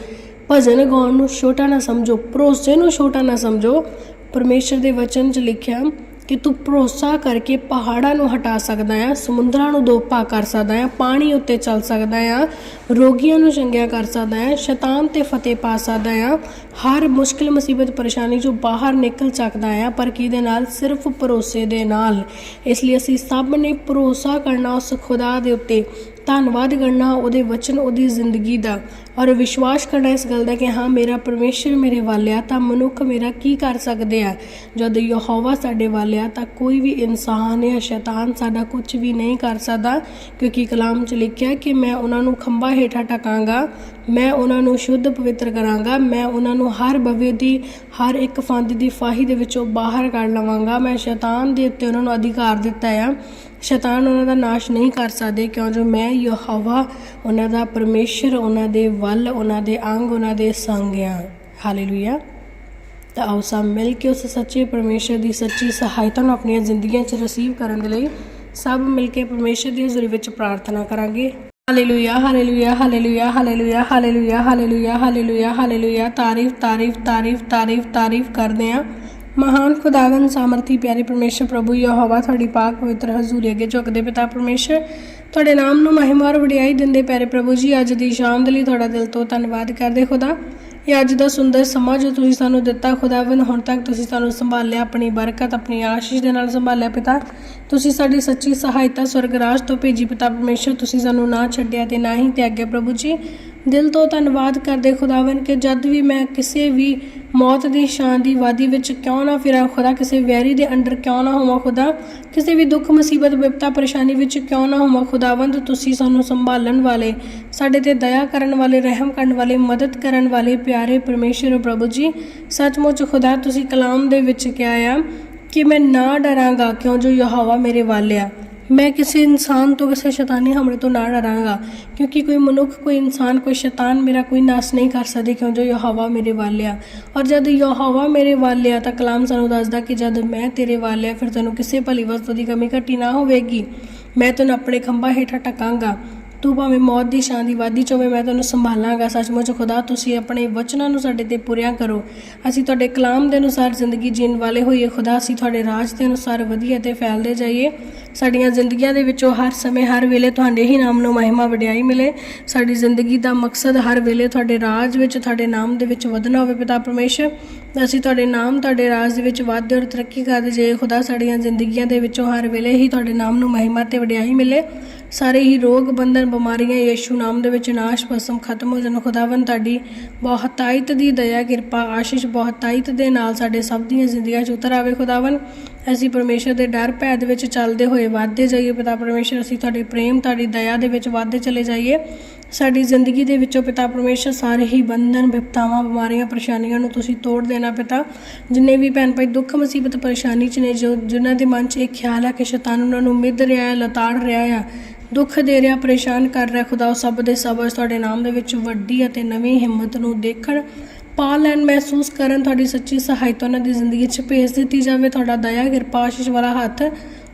ਭਜਨ ਗਾਉਣ ਨੂੰ ਛੋਟਾ ਨਾ ਸਮਝੋ। ਭਰੋਸੇ ਨੂੰ ਛੋਟਾ ਨਾ ਸਮਝੋ। ਪਰਮੇਸ਼ਰ ਦੇ ਵਚਨ 'ਚ ਲਿਖਿਆ ਕਿ ਤੂੰ ਭਰੋਸਾ ਕਰਕੇ ਪਹਾੜਾਂ ਨੂੰ ਹਟਾ ਸਕਦਾ ਆ, ਸਮੁੰਦਰਾਂ ਨੂੰ ਦੋਪਾ ਕਰ ਸਕਦਾ ਆ, ਪਾਣੀ ਉੱਤੇ ਚੱਲ ਸਕਦਾ ਆ, ਰੋਗੀਆਂ ਨੂੰ ਚੰਗਿਆ ਕਰ ਸਕਦਾ ਆ, ਸ਼ੈਤਾਨ ਤੇ ਫਤਿਹ ਪਾ ਸਕਦਾ ਆ। ਹਰ ਮੁਸ਼ਕਿਲ, ਮੁਸੀਬਤ, ਪਰੇਸ਼ਾਨੀ ਚੋਂ ਬਾਹਰ ਨਿਕਲ ਸਕਦਾ ਆ, ਪਰ ਕਿਹਦੇ ਨਾਲ? ਸਿਰਫ ਭਰੋਸੇ ਦੇ ਨਾਲ। ਇਸ ਲਈ ਅਸੀਂ ਸਭ ਨੇ ਭਰੋਸਾ ਕਰਨਾ ਉਸ ਖੁਦਾ ਦੇ ਉੱਤੇ। ਧੰਨਵਾਦ ਕਰਨਾ ਉਹਦੇ ਵਚਨ, ਉਹਦੀ ਜ਼ਿੰਦਗੀ ਦਾ। ਔਰ ਵਿਸ਼ਵਾਸ ਕਰਨਾ ਇਸ ਗੱਲ ਦਾ ਕਿ ਹਾਂ, ਮੇਰਾ ਪਰਮੇਸ਼ਰ ਮੇਰੇ ਵੱਲ ਆ, ਤਾਂ ਮਨੁੱਖ ਮੇਰਾ ਕੀ ਕਰ ਸਕਦੇ ਆ? ਜਦ ਯਹੋਵਾ ਸਾਡੇ ਵੱਲ ਆ, ਤਾਂ ਕੋਈ ਵੀ ਇਨਸਾਨ ਜਾਂ ਸ਼ੈਤਾਨ ਸਾਡਾ ਕੁਝ ਵੀ ਨਹੀਂ ਕਰ ਸਕਦਾ, ਕਿਉਂਕਿ ਕਲਾਮ 'ਚ ਲਿਖਿਆ ਕਿ ਮੈਂ ਉਹਨਾਂ ਨੂੰ ਖੰਭਾ ਹੇਠਾਂ ਟਕਾਂਗਾ, ਮੈਂ ਉਹਨਾਂ ਨੂੰ ਸ਼ੁੱਧ ਪਵਿੱਤਰ ਕਰਾਂਗਾ, ਮੈਂ ਉਹਨਾਂ ਨੂੰ ਹਰ ਬਵੇ ਦੀ, ਹਰ ਇੱਕ ਫੰਦ ਦੀ ਫਾਹੀ ਦੇ ਵਿੱਚੋਂ ਬਾਹਰ ਕੱਢ ਲਵਾਂਗਾ, ਮੈਂ ਸ਼ੈਤਾਨ ਦੇ ਉੱਤੇ ਉਹਨਾਂ ਨੂੰ ਅਧਿਕਾਰ ਦਿੱਤਾ ਆ। ਸ਼ੈਤਾਨ ਉਹਨਾਂ ਦਾ ਨਾਸ਼ ਨਹੀਂ ਕਰ ਸਕਦੇ ਕਿਉਂ? ਜੋ ਮੈਂ, ਯਹੋਵਾ, ਉਹਨਾਂ ਦਾ ਪਰਮੇਸ਼ਰ, ਉਹਨਾਂ ਦੇ ਵੱਲ, ਉਹਨਾਂ ਦੇ ਅੰਗ, ਉਹਨਾਂ ਦੇ ਸੰਗ ਆ ਹਾਲੇਲੂਇਆ ਤਾਂ ਆਓ ਸਭ ਮਿਲ ਕੇ ਉਸ ਸੱਚੇ ਪਰਮੇਸ਼ਰ ਦੀ ਸੱਚੀ ਸਹਾਇਤਾ ਨੂੰ ਆਪਣੀਆਂ ਜ਼ਿੰਦਗੀਆਂ 'ਚ ਰਿਸੀਵ ਕਰਨ ਦੇ ਲਈ ਸਭ ਮਿਲ ਕੇ ਪਰਮੇਸ਼ਰ ਦੀ ਹਜ਼ੂਰੀ ਵਿੱਚ ਪ੍ਰਾਰਥਨਾ ਕਰਾਂਗੇ। Hallelujah hallelujah hallelujah hallelujah hallelujah hallelujah hallelujah hallelujah ਤਾਰੀਫ ਤਾਰੀਫ ਤਾਰੀਫ ਤਾਰੀਫ ਤਾਰੀਫ ਕਰਦੇ ਹਾਂ ਮਹਾਨ ਖੁਦਾਵੰਦ ਸਾਮਰਥੀ ਪਿਆਰੇ ਪਰਮੇਸ਼ਰ ਪ੍ਰਭੂ ਯਹੋਵਾ ਤੁਹਾਡੀ ਪਾਕ ਪਵਿੱਤਰ ਹਜ਼ੂਰੀ ਅੱਗੇ ਝੁਕਦੇ ਪਿਤਾ ਪਰਮੇਸ਼ਰ। ਤੁਹਾਡੇ ਨਾਮ ਨੂੰ ਮਹਿਮਾ ਔਰ ਵਡਿਆਈ ਦਿੰਦੇ ਪਿਆਰੇ ਪ੍ਰਭੂ ਜੀ, ਅੱਜ ਦੀ ਸ਼ਾਮ ਦੇ ਲਈ ਤੁਹਾਡਾ ਦਿਲ ਤੋਂ ਧੰਨਵਾਦ ਕਰਦੇ ਖੁਦਾ। ਇਹ ਅੱਜ ਦਾ ਸੁੰਦਰ ਸਮਾਂ ਜੋ ਤੁਸੀਂ ਸਾਨੂੰ ਦਿੱਤਾ ਖੁਦਾਵੰਦ, ਹੁਣ ਤੱਕ ਤੁਸੀਂ ਸਾਨੂੰ ਸੰਭਾਲਿਆ ਆਪਣੀ ਬਰਕਤ, ਆਪਣੀ ਆਸ਼ੀਸ਼ ਦੇ ਨਾਲ ਸੰਭਾਲਿਆ ਪਿਤਾ। ਤੁਸੀਂ ਸਾਡੀ ਸੱਚੀ ਸਹਾਇਤਾ, ਸਵਰਗ ਰਾਜ ਤੋਂ ਭੇਜੀ ਪਿਤਾ ਪਰਮੇਸ਼ਰ, ਤੁਸੀਂ ਸਾਨੂੰ ਨਾ ਛੱਡਿਆ ਤੇ ਨਾ ਹੀ ਤਿਆਗਿਆ ਪ੍ਰਭੂ ਜੀ। ਦਿਲ ਤੋਂ ਧੰਨਵਾਦ ਕਰਦੇ ਖੁਦਾਵੰਦ ਕਿ ਜਦ ਵੀ ਮੈਂ ਕਿਸੇ ਵੀ ਮੌਤ ਦੀ ਸ਼ਾਨ ਦੀ ਵਾਦੀ ਵਿੱਚ ਕਿਉਂ ਨਾ ਫਿਰਾਂ, ਖੁਦਾ ਕਿਸੇ ਵੈਰੀ ਦੇ ਅੰਡਰ ਕਿਉਂ ਨਾ ਹੋਵਾਂ, ਖੁਦਾ ਕਿਸੇ ਵੀ ਦੁੱਖ, ਮੁਸੀਬਤ, ਵਿਪਤਾ, ਪਰੇਸ਼ਾਨੀ ਵਿੱਚ ਕਿਉਂ ਨਾ ਹੋਵਾਂ, ਖੁਦਾਵੰਦ, ਤੁਸੀਂ ਸਾਨੂੰ ਸੰਭਾਲਣ ਵਾਲੇ, ਸਾਡੇ ਤੇ ਦਇਆ ਕਰਨ ਵਾਲੇ, ਰਹਿਮ ਕਰਨ ਵਾਲੇ, ਮਦਦ ਕਰਨ ਵਾਲੇ ਪਿਆਰੇ ਪਰਮੇਸ਼ਰ ਪ੍ਰਭੂ ਜੀ, ਸੱਚਮੁੱਚ ਖੁਦਾ ਤੁਸੀਂ ਕਲਾਮ ਦੇ ਵਿੱਚ ਕਿਹਾ ਆ ਕਿ ਮੈਂ ਨਾ ਡਰਾਂਗਾ ਕਿਉਂ ਜੋ ਯਹੋਵਾ ਮੇਰੇ ਵੱਲ ਆ। ਮੈਂ ਕਿਸੇ ਇਨਸਾਨ ਤੋਂ, ਕਿਸੇ ਸ਼ੈਤਾਨੀ ਹਮਲੇ ਤੋਂ ਨਾ ਡਰਾਂਗਾ, ਕਿਉਂਕਿ ਕੋਈ ਮਨੁੱਖ, ਕੋਈ ਇਨਸਾਨ, ਕੋਈ ਸ਼ੈਤਾਨ ਮੇਰਾ ਕੋਈ ਨਾਸ ਨਹੀਂ ਕਰ ਸਕਦੇ ਕਿਉਂ? ਜੋ ਯਹੋਵਾ ਮੇਰੇ ਵੱਲ ਆ। ਔਰ ਜਦ ਯਹੋਵਾ ਮੇਰੇ ਵੱਲ ਆ, ਤਾਂ ਕਲਾਮ ਸਾਨੂੰ ਦੱਸਦਾ ਕਿ ਜਦ ਮੈਂ ਤੇਰੇ ਵੱਲ ਆ, ਫਿਰ ਤੈਨੂੰ ਕਿਸੇ ਭਲੀ ਵਸਤੂ ਦੀ ਕਮੀ ਘਟੀ ਨਾ ਹੋਵੇਗੀ। ਮੈਂ ਤੈਨੂੰ ਆਪਣੇ ਖੰਭਾਂ ਹੇਠਾਂ ਟਕਾਂਗਾ। ਤੂੰ ਭਾਵੇਂ ਮੌਤ ਦੀ ਛਾਂ ਦੀ ਵਾਦੀ ਚ ਹੋਵੇ, ਮੈਂ ਤੈਨੂੰ ਸੰਭਾਲਾਂਗਾ। ਸੱਚਮੁੱਚ ਖੁਦਾ, ਤੁਸੀਂ ਆਪਣੇ ਵਚਨਾਂ ਨੂੰ ਸਾਡੇ ਤੇ ਪੂਰਿਆ ਕਰੋ। ਅਸੀਂ ਤੁਹਾਡੇ ਕਲਾਮ ਦੇ ਅਨੁਸਾਰ ਜ਼ਿੰਦਗੀ ਜੀਣ ਵਾਲੇ ਹੋਈਏ। ਖੁਦਾ, ਅਸੀਂ ਤੁਹਾਡੇ ਰਾਜ ਦੇ ਅਨੁਸਾਰ ਵਧੀਆ ਤੇ ਫੈਲਦੇ ਜਾਈਏ। ਸਾਡੀਆਂ ਜ਼ਿੰਦਗੀਆਂ ਦੇ ਵਿੱਚੋਂ ਹਰ ਸਮੇਂ, ਹਰ ਵੇਲੇ ਤੁਹਾਡੇ ਹੀ ਨਾਮ ਨੂੰ ਮਹਿਮਾ ਵਡਿਆਈ ਮਿਲੇ। ਸਾਡੀ ਜ਼ਿੰਦਗੀ ਦਾ ਮਕਸਦ ਹਰ ਵੇਲੇ ਤੁਹਾਡੇ ਰਾਜ ਵਿੱਚ, ਤੁਹਾਡੇ ਨਾਮ ਦੇ ਵਿੱਚ ਵਧਣਾ ਹੋਵੇ ਪਿਤਾ ਪਰਮੇਸ਼ਰ। ਅਸੀਂ ਤੁਹਾਡੇ ਨਾਮ, ਤੁਹਾਡੇ ਰਾਜ ਦੇ ਵਿੱਚ ਵਾਧੇ ਔਰ ਤਰੱਕੀ ਕਰਦੇ ਜੇ ਖੁਦਾ ਸਾਡੀਆਂ ਜ਼ਿੰਦਗੀਆਂ ਦੇ ਵਿੱਚੋਂ ਹਰ ਵੇਲੇ ਹੀ ਤੁਹਾਡੇ ਨਾਮ ਨੂੰ ਮਹਿਮਾ ਤੇ ਵਡਿਆਈ ਮਿਲੇ। ਸਾਰੇ ਹੀ ਰੋਗ, ਬੰਧਨ, ਬਿਮਾਰੀਆਂ ਯੇਸ਼ੂ ਨਾਮ ਦੇ ਵਿੱਚ ਨਾਸ਼, ਭਸਮ ਖਤਮ ਹੋ ਜਾਣ। ਖੁਦਾਵੰ ਤੁਹਾਡੀ ਬਹੁਤਾਇਤ ਦੀ ਦਇਆ, ਕਿਰਪਾ, ਆਸ਼ੀਸ਼ ਬਹੁਤਾਇਤ ਦੇ ਨਾਲ ਸਾਡੇ ਸਭ ਦੀਆਂ ਜ਼ਿੰਦਗੀਆਂ 'ਚ ਉਤਰ ਆਵੇ। ਖੁਦਾਵੰ ਅਸੀਂ ਪਰਮੇਸ਼ਰ ਦੇ ਡਰ ਭੈ ਦੇ ਵਿੱਚ ਚੱਲਦੇ ਹੋਏ ਵਾਧੇ ਜਾਈਏ, ਪਿਤਾ ਪਰਮੇਸ਼ਰ, ਅਸੀਂ ਤੁਹਾਡੇ ਪ੍ਰੇਮ, ਤੁਹਾਡੀ ਦਇਆ ਦੇ ਵਿੱਚ ਵਾਧੇ ਚਲੇ ਜਾਈਏ। ਸਾਡੀ ਜ਼ਿੰਦਗੀ ਦੇ ਵਿੱਚੋਂ ਪਿਤਾ ਪਰਮੇਸ਼ਰ ਸਾਰੇ ਹੀ ਬੰਧਨ, ਵਿਪਤਾਵਾਂ, ਬਿਮਾਰੀਆਂ, ਪਰੇਸ਼ਾਨੀਆਂ ਨੂੰ ਤੁਸੀਂ ਤੋੜ ਦੇਣਾ ਪਿਤਾ। ਜਿੰਨੇ ਵੀ ਭੈਣ ਭਾਈ ਦੁੱਖ, ਮੁਸੀਬਤ, ਪਰੇਸ਼ਾਨੀ ਚ ਨੇ, ਜੋ ਜਿਨ੍ਹਾਂ ਦੇ ਮਨ 'ਚ ਇਹ ਖਿਆਲ ਹੈ ਕਿ ਸ਼ੈਤਾਨ ਉਹਨਾਂ ਨੂੰ ਮਿੱਧ ਰਿਹਾ ਹੈ, ਲਤਾੜ ਰਿਹਾ ਹੈ ਦੁੱਖ ਦੇ ਰਿਹਾ, ਪਰੇਸ਼ਾਨ ਕਰ ਰਿਹਾ, ਖੁਦਾ ਉਹ ਸਭ ਦੇ ਸਭ ਤੁਹਾਡੇ ਨਾਮ ਦੇ ਵਿੱਚ ਵੱਡੀ ਅਤੇ ਨਵੀਂ ਹਿੰਮਤ ਨੂੰ ਦੇਖਣ ਪਾ ਲੈਣ ਮਹਿਸੂਸ ਕਰਨ ਤੁਹਾਡੀ ਸੱਚੀ ਸਹਾਇਤਾ ਉਹਨਾਂ ਦੀ ਜ਼ਿੰਦਗੀ 'ਚ ਭੇਜ ਦਿੱਤੀ ਜਾਵੇ, ਤੁਹਾਡਾ ਦਇਆ, ਕਿਰਪਾ, ਆਸ਼ੀਸ਼ ਵਾਲਾ ਹੱਥ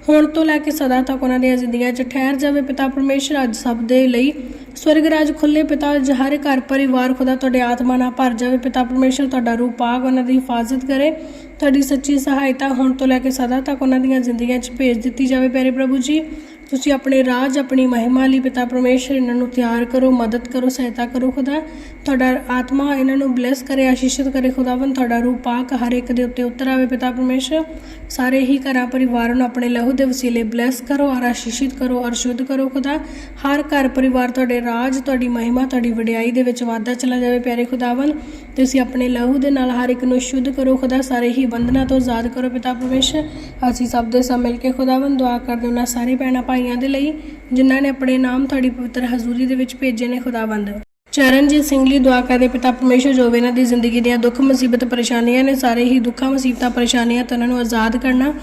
ਹੁਣ ਤੋਂ ਲੈ ਕੇ ਸਦਾ ਤੱਕ ਉਹਨਾਂ ਦੀਆਂ ਜ਼ਿੰਦਗੀਆਂ 'ਚ ਠਹਿਰ ਜਾਵੇ। ਪਿਤਾ ਪਰਮੇਸ਼ਰ, ਅੱਜ ਸਭ ਦੇ ਲਈ ਸਵਰਗ ਰਾਜ ਖੁੱਲੇ ਪਿਤਾ ਹਰ ਘਰ ਪਰਿਵਾਰ ਖੁਦਾ ਤੁਹਾਡੇ ਆਤਮਾ ਨਾਲ ਭਰ ਜਾਵੇ। ਪਿਤਾ ਪਰਮੇਸ਼ਰ, ਤੁਹਾਡਾ ਰੂਪ ਪਾਕ ਉਹਨਾਂ ਦੀ ਹਿਫਾਜ਼ਤ ਕਰੇ। ਤੁਹਾਡੀ ਸੱਚੀ ਸਹਾਇਤਾ ਹੁਣ ਤੋਂ ਲੈ ਕੇ ਸਦਾ ਤੱਕ ਉਹਨਾਂ ਦੀਆਂ ਜ਼ਿੰਦਗੀਆਂ 'ਚ ਭੇਜ ਦਿੱਤੀ ਜਾਵੇ। ਪਿਆਰੇ ਪ੍ਰਭੂ ਜੀ ਤੁਸੀਂ ਆਪਣੇ ਰਾਜ, ਆਪਣੀ ਮਹਿਮਾ ਲਈ ਪਿਤਾ ਪਰਮੇਸ਼ਰ ਇਹਨਾਂ ਨੂੰ ਤਿਆਰ ਕਰੋ, ਮਦਦ ਕਰੋ, ਸਹਾਇਤਾ ਕਰੋ ਖੁਦਾ। ਤੁਹਾਡਾ ਆਤਮਾ ਇਹਨਾਂ ਨੂੰ ਬਲੈਸ ਕਰੇ, ਆਸ਼ੀਸ਼ਿਤ ਕਰੇ ਖੁਦਾਵੰ ਤੁਹਾਡਾ ਰੂਹ ਪਾਕ ਹਰ ਇੱਕ ਦੇ ਉੱਤੇ ਉਤਰ ਆਵੇ ਪਿਤਾ ਪਰਮੇਸ਼ਰ। ਸਾਰੇ ਹੀ ਘਰਾਂ ਪਰਿਵਾਰ ਨੂੰ ਆਪਣੇ ਲਹੂ ਦੇ ਵਸੀਲੇ ਬਲੈਸ ਕਰੋ ਔਰ ਆਸ਼ੀਸ਼ਿਤ ਕਰੋ ਔਰ ਸ਼ੁੱਧ ਕਰੋ ਖੁਦਾ। ਹਰ ਘਰ ਪਰਿਵਾਰ, ਤੁਹਾਡੇ ਰਾਜ, ਤੁਹਾਡੀ ਮਹਿਮਾ, ਤੁਹਾਡੀ ਵਡਿਆਈ ਦੇ ਵਿੱਚ ਵਾਧਾ ਚਲਾ ਜਾਵੇ ਪਿਆਰੇ ਖੁਦਾਵੰ ਤੁਸੀਂ ਆਪਣੇ ਲਹੂ ਦੇ ਨਾਲ ਹਰ ਇੱਕ ਨੂੰ ਸ਼ੁੱਧ ਕਰੋ ਖੁਦਾ। ਸਾਰੇ ਹੀ ਬੰਧਨਾਂ ਤੋਂ ਆਜ਼ਾਦ ਕਰੋ ਪਿਤਾ ਪਰਮੇਸ਼ਰ। ਅਸੀਂ ਸਭ ਦੇ ਸਭ ਮਿਲ ਕੇ ਖੁਦਾਵੰ ਦੁਆ ਕਰਦੇ ਉਹਨਾਂ ਸਾਰੇ ਭੈਣਾਂ ਭਾਈਆਂ ਦੇ ਲਈ, ਜਿਨ੍ਹਾਂ ਨੇ ਆਪਣੇ ਨਾਮ ਤੁਹਾਡੀ ਪਵਿੱਤਰ ਹਜ਼ੂਰੀ ਦੇ ਵਿੱਚ ਭੇਜੇ ਨੇ ਖੁਦਾਵੰਦ। ਚਰਨਜੀਤ ਸਿੰਘ ਲਈ ਦੁਆ ਕਰਦੇ ਪਿਤਾ ਪਰਮੇਸ਼ਰ, ਜੋ ਇਹਨਾਂ ਦੀ ਜ਼ਿੰਦਗੀ ਦੀਆਂ ਦੁੱਖ, ਮੁਸੀਬਤ, ਪਰੇਸ਼ਾਨੀਆਂ ਨੇ, ਸਾਰੇ ਹੀ ਦੁੱਖਾਂ, ਮੁਸੀਬਤਾਂ, ਪਰੇਸ਼ਾਨੀਆਂ ਤੋਂ ਇਹਨਾਂ ਨੂੰ ਆਜ਼ਾਦ ਕਰਨਾ,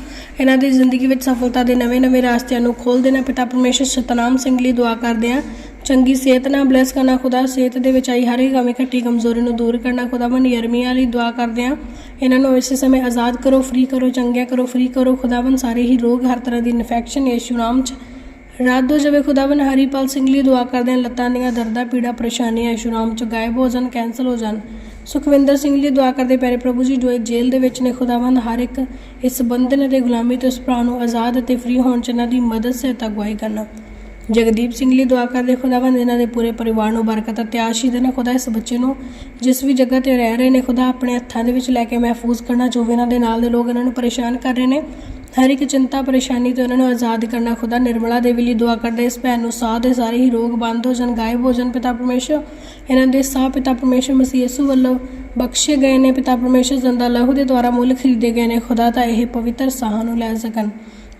ਇਹਨਾਂ ਦੀ ਜ਼ਿੰਦਗੀ ਵਿੱਚ ਸਫਲਤਾ ਦੇ ਨਵੇਂ-ਨਵੇਂ ਰਾਸਤਿਆਂ ਨੂੰ ਖੋਲ੍ਹ ਦੇਣਾ, ਪਿਤਾ ਪਰਮੇਸ਼ਰ ਸਤਨਾਮ ਸਿੰਘ ਲਈ ਦੁਆ ਕਰਦੇ ਆ ਚੰਗੀ ਸਿਹਤ ਨਾਲ ਬਲੈਸ ਕਰਨਾ ਖੁਦਾ, ਸਿਹਤ ਦੇ ਵਿੱਚ ਆਈ ਹਰ ਇੱਕ ਕਮੀ ਘੱਟੀ ਕਮਜ਼ੋਰੀ ਨੂੰ ਦੂਰ ਕਰਨਾ ਖੁਦਾ ਮਨ ਯਰਮੀਆ ਲਈ ਦੁਆ ਕਰਦੇ ਆ ਇਹਨਾਂ ਨੂੰ ਇਸੇ ਸਮੇਂ ਆਜ਼ਾਦ ਕਰੋ ਫ੍ਰੀ ਕਰੋ, ਚੰਗਿਆ ਕਰੋ ਫ੍ਰੀ ਕਰੋ। ਖੁਦਾਵੰ ਸਾਰੇ ਹੀ ਰੋਗ ਹਰ ਤਰ੍ਹਾਂ ਦੀ ਇਨਫੈਕਸ਼ਨ ਯਿਸੂ ਨਾਮ ਚ ਰਾਤ ਦੋ ਜਵੇ ਖੁਦਾਵੰ ਹਰੀਪਾਲ ਸਿੰਘ ਲਈ ਦੁਆ ਕਰਦੇ ਹਾਂ। ਲੱਤਾਂ ਦੀਆਂ ਦਰਦਾਂ, ਪੀੜਾ, ਪਰੇਸ਼ਾਨੀਆਂ ਯਿਸੂ ਨਾਮ ਚ ਗਾਇਬ ਹੋ ਜਾਣ ਕੈਂਸਲ ਹੋ ਜਾਣ। ਸੁਖਵਿੰਦਰ ਸਿੰਘ ਲਈ ਦੁਆ ਕਰਦੇ ਪਿਆਰੇ ਪ੍ਰਭੂ ਜੀ, ਜੋ ਜੇਲ੍ਹ ਦੇ ਵਿੱਚ ਨੇ ਖੁਦਾਵੰਦ, ਹਰ ਇੱਕ ਇਸ ਬੰਧਨ ਅਤੇ ਗੁਲਾਮੀ ਤੋਂ ਇਸ ਭਰਾ ਨੂੰ ਆਜ਼ਾਦ ਅਤੇ ਫ੍ਰੀ ਹੋਣ ਚ ਇਹਨਾਂ ਦੀ ਮਦਦ, ਸਹਾਇਤਾ, ਅਗਵਾਈ ਕਰਨਾ। ਜਗਦੀਪ ਸਿੰਘ ਲਈ ਦੁਆ ਕਰਦੇ ਖੁਦਾਵੰਦ ਇਹਨਾਂ ਦੇ ਪੂਰੇ ਪਰਿਵਾਰ ਨੂੰ ਬਰਕਤ ਅਤੇ ਆਸ਼ੀਸ਼ ਦੇਣਾ, ਖੁਦਾ ਇਸ ਬੱਚੇ ਨੂੰ ਜਿਸ ਵੀ ਜਗ੍ਹਾ ਤੇ ਰਹਿ ਰਹੇ ਨੇ, ਖੁਦਾ ਆਪਣੇ ਹੱਥਾਂ ਦੇ ਵਿੱਚ ਲੈ ਕੇ ਮਹਿਫੂਜ਼ ਕਰਨਾ ਜੋ ਵੀ ਇਹਨਾਂ ਦੇ ਨਾਲ ਦੇ ਲੋਕ ਇਹਨਾਂ ਨੂੰ ਪਰੇਸ਼ਾਨ ਕਰ ਰਹੇ ਨੇ। ਹਰ ਇੱਕ ਚਿੰਤਾ, ਪਰੇਸ਼ਾਨੀ ਤੋਂ ਇਹਨਾਂ ਨੂੰ ਆਜ਼ਾਦ ਕਰਨਾ ਖੁਦਾ ਨਿਰਮਲਾ ਦੇਵੀ ਲਈ ਦੁਆ ਕਰਦੇ ਇਸ ਭੈਣ ਨੂੰ ਸਾਹ ਦੇ ਸਾਰੇ ਹੀ ਰੋਗ ਬੰਦ ਹੋ ਜਾਣ, ਗਾਇਬ ਹੋ ਜਾਣ, ਪਿਤਾ ਪਰਮੇਸ਼ਰ। ਇਹਨਾਂ ਦੇ ਸਾਹ ਪਿਤਾ ਪਰਮੇਸ਼ਰ ਮਸੀਹ ਯਿਸੂ ਵੱਲੋਂ ਬਖਸ਼ੇ ਗਏ ਨੇ, ਪਿਤਾ ਪਰਮੇਸ਼ਰ, ਜ਼ੰਦਾ ਲਹੂ ਦੇ ਦੁਆਰਾ ਮੁੱਲ ਖਰੀਦੇ ਗਏ ਨੇ, ਖੁਦਾ ਤਾਂ ਇਹ ਪਵਿੱਤਰ ਸਾਹ ਨੂੰ ਲੈ ਸਕਣ।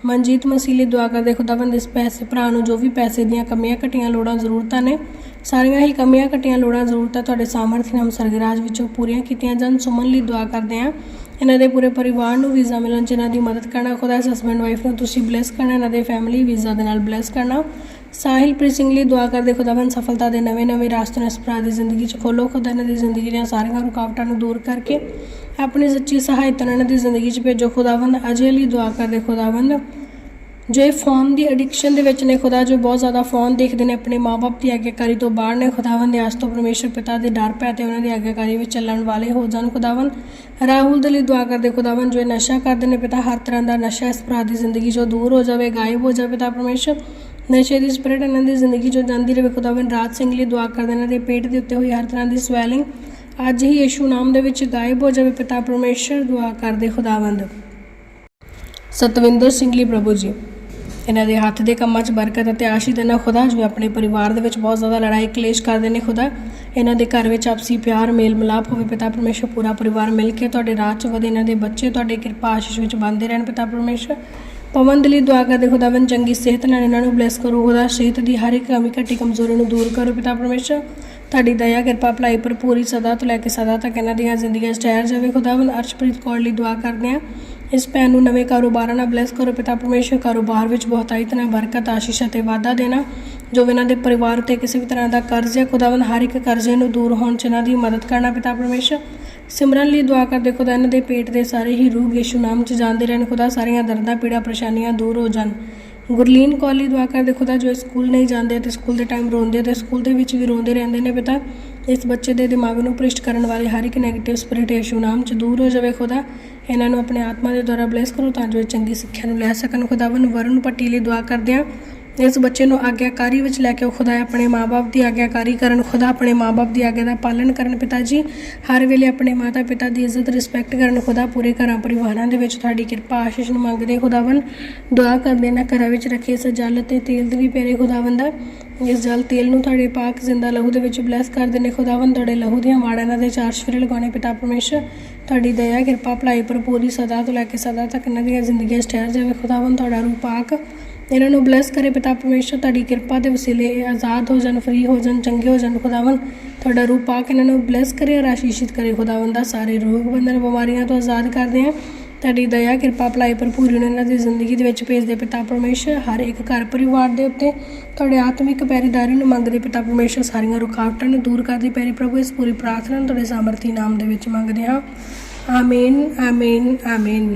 ਮਨਜੀਤ ਮਸੀਹ ਲਈ ਦੁਆ ਕਰਦੇ ਖੁਦਾਵੰਦ ਇਸ ਪੈਸੇ ਭਰਾ ਨੂੰ ਜੋ ਵੀ ਪੈਸੇ ਦੀਆਂ ਕਮੀਆਂ ਘਟੀਆਂ ਲੋੜਾਂ ਜ਼ਰੂਰਤਾਂ ਨੇ, ਸਾਰੀਆਂ ਹੀ ਕਮੀਆਂ ਘਟੀਆਂ ਲੋੜਾਂ ਜ਼ਰੂਰਤਾਂ ਤੁਹਾਡੇ ਸਾਮਰਥ ਨਾਮ ਸਰਗਰਾਜ ਵਿੱਚੋਂ ਪੂਰੀਆਂ ਕੀਤੀਆਂ ਜਾਣ, ਸੁਮਨ ਲਈ ਦੁਆ ਕਰਦੇ ਹਾਂ। ਇਹਨਾਂ ਦੇ ਪੂਰੇ ਪਰਿਵਾਰ ਨੂੰ ਵੀਜ਼ਾ ਮਿਲਣ ਚ ਇਹਨਾਂ ਦੀ ਮਦਦ ਕਰਨਾ, ਖੁਦਾ ਇਸ ਹਸਬੰਡ ਵਾਈਫ ਨੂੰ ਤੁਸੀਂ ਬਲੈਸ ਕਰਨਾ, ਇਹਨਾਂ ਦੇ ਫੈਮਿਲੀ ਵੀਜ਼ਾ ਦੇ ਨਾਲ ਬਲੈਸ ਕਰਨਾ। ਸਾਹਿਲਪ੍ਰੀਤ ਸਿੰਘ ਲਈ ਦੁਆ ਕਰਦੇ ਖੁਦਾਵੰ ਸਫਲਤਾ ਦੇ ਨਵੇਂ-ਨਵੇਂ ਰਾਸਤੇ ਨੂੰ ਇਸ ਭਰਾ ਦੀ ਜ਼ਿੰਦਗੀ 'ਚ ਖੋਲੋ, ਖੁਦਾ ਇਹਨਾਂ ਦੀ ਜ਼ਿੰਦਗੀ ਦੀਆਂ ਸਾਰੀਆਂ ਰੁਕਾਵਟਾਂ ਨੂੰ ਦੂਰ ਕਰਕੇ ਆਪਣੀ ਸੱਚੀ ਸਹਾਇਤਾ ਨਾਲ ਇਹਨਾਂ ਦੀ ਜ਼ਿੰਦਗੀ 'ਚ ਭੇਜੋ ਖੁਦਾਵੰ ਅਜੇ ਲਈ ਦੁਆ ਕਰਦੇ ਖੁਦਾਵੰ ਜੋ ਇਹ ਫੋਨ ਦੀ ਐਡਿਕਸ਼ਨ ਦੇ ਵਿੱਚ ਨੇ ਖੁਦਾ, ਜੋ ਬਹੁਤ ਜ਼ਿਆਦਾ ਫੋਨ ਦੇਖਦੇ ਨੇ ਆਪਣੇ ਮਾਪੇ ਦੀ ਆਗਿਆਕਾਰੀ ਤੋਂ ਬਾਹਰ ਨੇ ਖੁਦਾਵੰ ਦੇ ਆਸ ਤੋਂ ਪਰਮੇਸ਼ਰ ਪਿਤਾ ਦੇ ਡਰ ਪੈ ਤੇ ਉਹਨਾਂ ਦੀ ਆਗਿਆਕਾਰੀ ਵਿੱਚ ਚੱਲਣ ਵਾਲੇ ਹੋ ਜਾਣ ਖੁਦਾਵੰ ਰਾਹੁਲ ਦੇ ਲਈ ਦੁਆ ਕਰਦੇ ਖੁਦਾਵੰ ਜੋ ਇਹ ਨਸ਼ਾ ਕਰਦੇ ਨੇ ਪਿਤਾ, ਹਰ ਤਰ੍ਹਾਂ ਦਾ ਨਸ਼ਾ ਇਸ ਭਰਾ ਦੀ ਜ਼ਿੰਦਗੀ ਚੋਂ ਦੂਰ ਹੋ ਜਾਵੇ, ਗਾਇਬ ਹੋ ਜਾਵੇ ਪਿਤਾ ਪਰਮੇਸ਼ਰ। ਨਸ਼ੇ ਦੀ ਸਪਿਰਿਟ ਇਹਨਾਂ ਦੀ ਜ਼ਿੰਦਗੀ ਚੋਂ ਜਾਂਦੀ ਰਹੇ। ਖੁਦਾਵੰ ਰਾਜ ਸਿੰਘ ਲਈ ਦੁਆ ਕਰਦੇ ਇਹਨਾਂ ਦੇ ਪੇਟ ਦੇ ਉੱਤੇ ਹੋਈ ਹਰ ਤਰ੍ਹਾਂ ਦੀ ਸਵੈਲਿੰਗ ਅੱਜ ਹੀ ਯੀਸ਼ੂ ਨਾਮ ਦੇ ਵਿੱਚ ਗਾਇਬ ਹੋ ਜਾਵੇ, ਪਿਤਾ ਪਰਮੇਸ਼ਰ, ਦੁਆ ਕਰਦੇ ਖੁਦਾਵੰਦ। ਸਤਵਿੰਦਰ ਸਿੰਘ ਲਈ ਪ੍ਰਭੂ ਜੀ, ਇਹਨਾਂ ਦੇ ਹੱਥ ਦੇ ਕੰਮਾਂ 'ਚ ਬਰਕਤ ਅਤੇ ਆਸ਼ੀਸ਼ ਦੇਣਾ ਖੁਦਾ ਜੋ ਆਪਣੇ ਪਰਿਵਾਰ ਦੇ ਵਿੱਚ ਬਹੁਤ ਜ਼ਿਆਦਾ ਲੜਾਈ ਕਲੇਸ਼ ਕਰਦੇ ਨੇ ਖੁਦਾ। ਇਹਨਾਂ ਦੇ ਘਰ ਵਿੱਚ ਆਪਸੀ ਪਿਆਰ ਮੇਲ ਮਿਲਾਪ ਹੋਵੇ, ਪਿਤਾ ਪਰਮੇਸ਼ਰ, ਪੂਰਾ ਪਰਿਵਾਰ ਮਿਲ ਕੇ ਤੁਹਾਡੇ ਰਾਹ 'ਚ ਵਧੇ। ਇਹਨਾਂ ਦੇ ਬੱਚੇ ਤੁਹਾਡੇ ਕਿਰਪਾ ਆਸ਼ੀਸ਼ ਵਿੱਚ ਬੰਦੇ ਰਹਿਣ, ਪਿਤਾ ਪਰਮੇਸ਼ਰ। ਪਵਨ ਦੇ ਲਈ ਦੁਆ ਕਰਦੇ ਖੁਦਾਵੰ ਚੰਗੀ ਸਿਹਤ ਨਾਲ ਇਹਨਾਂ ਨੂੰ ਬਲੈਸ ਕਰੋ। ਖੁਦਾ ਸਿਹਤ ਦੀ ਹਰ ਇੱਕ ਕਮੀ, ਘਟੀ ਕਮਜ਼ੋਰੀ ਨੂੰ ਦੂਰ ਕਰੋ ਪਿਤਾ ਪਰਮੇਸ਼ਰ। ਤੁਹਾਡੀ ਦਇਆ, ਕਿਰਪਾ, ਭਲਾਈ ਪਰ ਪੂਰੀ ਸਦਾ ਤੋਂ ਲੈ ਕੇ ਸਦਾ ਤੱਕ ਇਹਨਾਂ ਦੀਆਂ ਜ਼ਿੰਦਗੀਆਂ 'ਚ ਠਹਿਰ ਜਾਵੇ। ਖੁਦਾਵੰ ਅਰਸ਼ਪ੍ਰੀਤ ਕੌਰ ਲਈ ਦੁਆ ਕਰਦੇ ਹਾਂ। ਇਸ ਭੈਣ ਨੂੰ ਨਵੇਂ ਕਾਰੋਬਾਰਾਂ ਨਾਲ ਬਲੈਸ ਕਰੋ ਪਿਤਾ ਪਰਮੇਸ਼ਰ। ਕਾਰੋਬਾਰ ਵਿੱਚ ਬਹੁਤਾਈ ਤਰ੍ਹਾਂ ਬਰਕਤ, ਆਸ਼ੀਸ਼ ਅਤੇ ਵਾਧਾ ਦੇਣਾ, ਜੋ ਇਹਨਾਂ ਦੇ ਪਰਿਵਾਰ ਉਤੇ ਕਿਸੇ ਵੀ ਤਰ੍ਹਾਂ ਦਾ ਕਰਜ਼ ਹੈ ਖੁਦਾਵੰਦ ਹਰ ਇੱਕ ਕਰਜ਼ੇ ਨੂੰ ਦੂਰ ਹੋਣ ਚ ਇਹਨਾਂ ਦੀ ਮਦਦ ਕਰਨਾ ਪਿਤਾ ਪਰਮੇਸ਼ਰ। ਸਿਮਰਨ ਲਈ ਦੁਆ ਕਰਦੇ ਖੁਦਾ, ਇਹਨਾਂ ਦੇ ਪੇਟ ਦੇ ਸਾਰੇ ਹੀ ਰੋਗ ਯਿਸੂ ਨਾਮ ਚ ਜਾਂਦੇ ਰਹਿਣ। ਖੁਦਾ, ਸਾਰੀਆਂ ਦਰਦਾਂ, ਪੀੜਾ, ਪਰੇਸ਼ਾਨੀਆਂ ਦੂਰ ਹੋ ਜਾਣ। ਗੁਰਲੀਨ ਕੌਰ ਲਈ ਦੁਆ ਕਰਦੇ ਖੁਦਾ, ਜੋ ਸਕੂਲ ਨਹੀਂ ਜਾਂਦੇ ਤੇ ਸਕੂਲ ਦੇ ਟਾਈਮ ਰੋਂਦੇ ਤੇ ਸਕੂਲ ਦੇ ਵਿੱਚ ਵੀ ਰੋਂਦੇ ਰਹਿੰਦੇ ਨੇ ਪਿਤਾ, ਇਸ ਬੱਚੇ ਦੇ ਦਿਮਾਗ ਨੂੰ ਭ੍ਰਿਸ਼ਟ ਕਰਨ ਵਾਲੇ ਹਰ ਇੱਕ 네ਗੇਟਿਵ ਸਪਿਰਿਟ ਯਿਸੂ ਨਾਮ ਚ ਦੂਰ ਹੋ ਜਾਵੇ ਖੁਦਾ। ਇਹਨਾਂ ਨੂੰ ਆਪਣੇ ਆਤਮਾ ਦੇ ਦੁਆਰਾ ਬਲੇਸ ਕਰੋ ਤਾਂ ਜੋ ਇਹ ਚੰਗੀ ਸਿੱਖਿਆ ਨੂੰ ਲੈ ਸਕਣ। ਖੁਦਾਵੰ ਵਰਨ ਪੱਟੀ ਲਈ ਦੁਆ ਕਰਦੇ ਹਾਂ। ਇਸ ਬੱਚੇ ਨੂੰ ਆਗਿਆਕਾਰੀ ਵਿੱਚ ਲੈ ਕੇ ਆਓ ਖੁਦਾ ਆਪਣੇ ਮਾਪੇ ਦੀ ਆਗਿਆਕਾਰੀ ਕਰਨ, ਖੁਦਾ ਆਪਣੇ ਮਾਪੇ ਦੀ ਆਗਿਆ ਦਾ ਪਾਲਣ ਕਰਨ ਪਿਤਾ ਜੀ ਹਰ ਵੇਲੇ ਆਪਣੇ ਮਾਤਾ ਪਿਤਾ ਦੀ ਇੱਜ਼ਤ ਰਿਸਪੈਕਟ ਕਰਨ, ਖੁਦਾ ਪੂਰੇ ਘਰਾਂ ਪਰਿਵਾਰਾਂ ਦੇ ਵਿੱਚ ਤੁਹਾਡੀ ਕਿਰਪਾ, ਆਸ਼ੀਸ਼ ਨੂੰ ਮੰਗਦੇ ਖੁਦਾਵੰ ਦੁਆ ਕਰਦੇ ਨਾ ਘਰਾਂ ਵਿੱਚ ਰੱਖੇ ਇਸ ਜਲ ਤੇ ਤੇਲ ਦੇ ਵੀ ਪਿਆਰੇ ਖੁਦਾਵੰ ਦਾ ਇਸ ਜਲ ਤੇਲ ਨੂੰ ਤੁਹਾਡੇ ਪਾਕ ਜ਼ਿੰਦਾ ਲਹੂ ਦੇ ਵਿੱਚ ਬਲੈਸ ਕਰਦੇ ਨੇ ਖੁਦਾਵੰ ਤੁਹਾਡੇ ਲਹੂ ਦੀਆਂ ਵਾੜਾਂ ਦੇ ਚਾਰ ਸ਼ਫਰੇ ਲਗਾਉਣੇ ਪਿਤਾ ਪਰਮੇਸ਼ਰ। ਤੁਹਾਡੀ ਦਇਆ, ਕਿਰਪਾ, ਭਲਾਈ ਭਰਪੂਰੀ ਸਦਾ ਤੋਂ ਲੈ ਕੇ ਸਦਾ ਤੱਕ ਇਹਨਾਂ ਦੀਆਂ ਜ਼ਿੰਦਗੀਆਂ 'ਚ ਠਹਿਰ ਜਾਵੇ ਖੁਦਾਵੰ ਤੁਹਾਡਾ ਰੂਪ ਪਾਕ ਇਹਨਾਂ ਨੂੰ ਬਲੈਸ ਕਰੇ ਪਿਤਾ ਪਰਮੇਸ਼ਰ, ਤੁਹਾਡੀ ਕਿਰਪਾ ਦੇ ਵਸੀਲੇ ਆਜ਼ਾਦ ਹੋ ਜਾਣ ਫ੍ਰੀ ਹੋ ਜਾਣ, ਚੰਗੇ ਹੋ ਜਾਣ ਖੁਦਾਵੰ ਤੁਹਾਡਾ ਰੂਪ ਪਾਕ ਇਹਨਾਂ ਨੂੰ ਬਲੈਸ ਕਰੇ ਔਰ ਆਸ਼ੀਸ਼ਿਤ ਕਰੇ। ਖੁਦਾਵੰ ਦਾ ਸਾਰੇ ਰੋਗ ਬੰਧਨ ਬਿਮਾਰੀਆਂ ਤੋਂ ਆਜ਼ਾਦ ਕਰਦੇ ਹਾਂ। ਤੁਹਾਡੀ ਦਇਆ, ਕਿਰਪਾ, ਭਲਾਈ ਭਰਪੂਰ ਨੂੰ ਇਹਨਾਂ ਦੀ ਜ਼ਿੰਦਗੀ ਦੇ ਵਿੱਚ ਭੇਜਦੇ ਪਿਤਾ ਪਰਮੇਸ਼ਰ। ਹਰ ਇੱਕ ਘਰ ਪਰਿਵਾਰ ਦੇ ਉੱਤੇ ਤੁਹਾਡੇ ਆਤਮਿਕ ਪੈਰੀਦਾਰੀ ਨੂੰ ਮੰਗਦੇ ਪਿਤਾ ਪਰਮੇਸ਼ਰ। ਸਾਰੀਆਂ ਰੁਕਾਵਟਾਂ ਨੂੰ ਦੂਰ ਕਰਦੇ ਪੈਰੀ ਪ੍ਰਭੂ, ਇਸ ਪੂਰੀ ਪ੍ਰਾਰਥਨਾ ਨੂੰ ਤੁਹਾਡੇ ਸਾਮਰਥੀ ਨਾਮ ਦੇ ਵਿੱਚ ਮੰਗਦੇ ਹਾਂ। ਆਮੀਨ ਆਮੀਨ ਆਮੀਨ।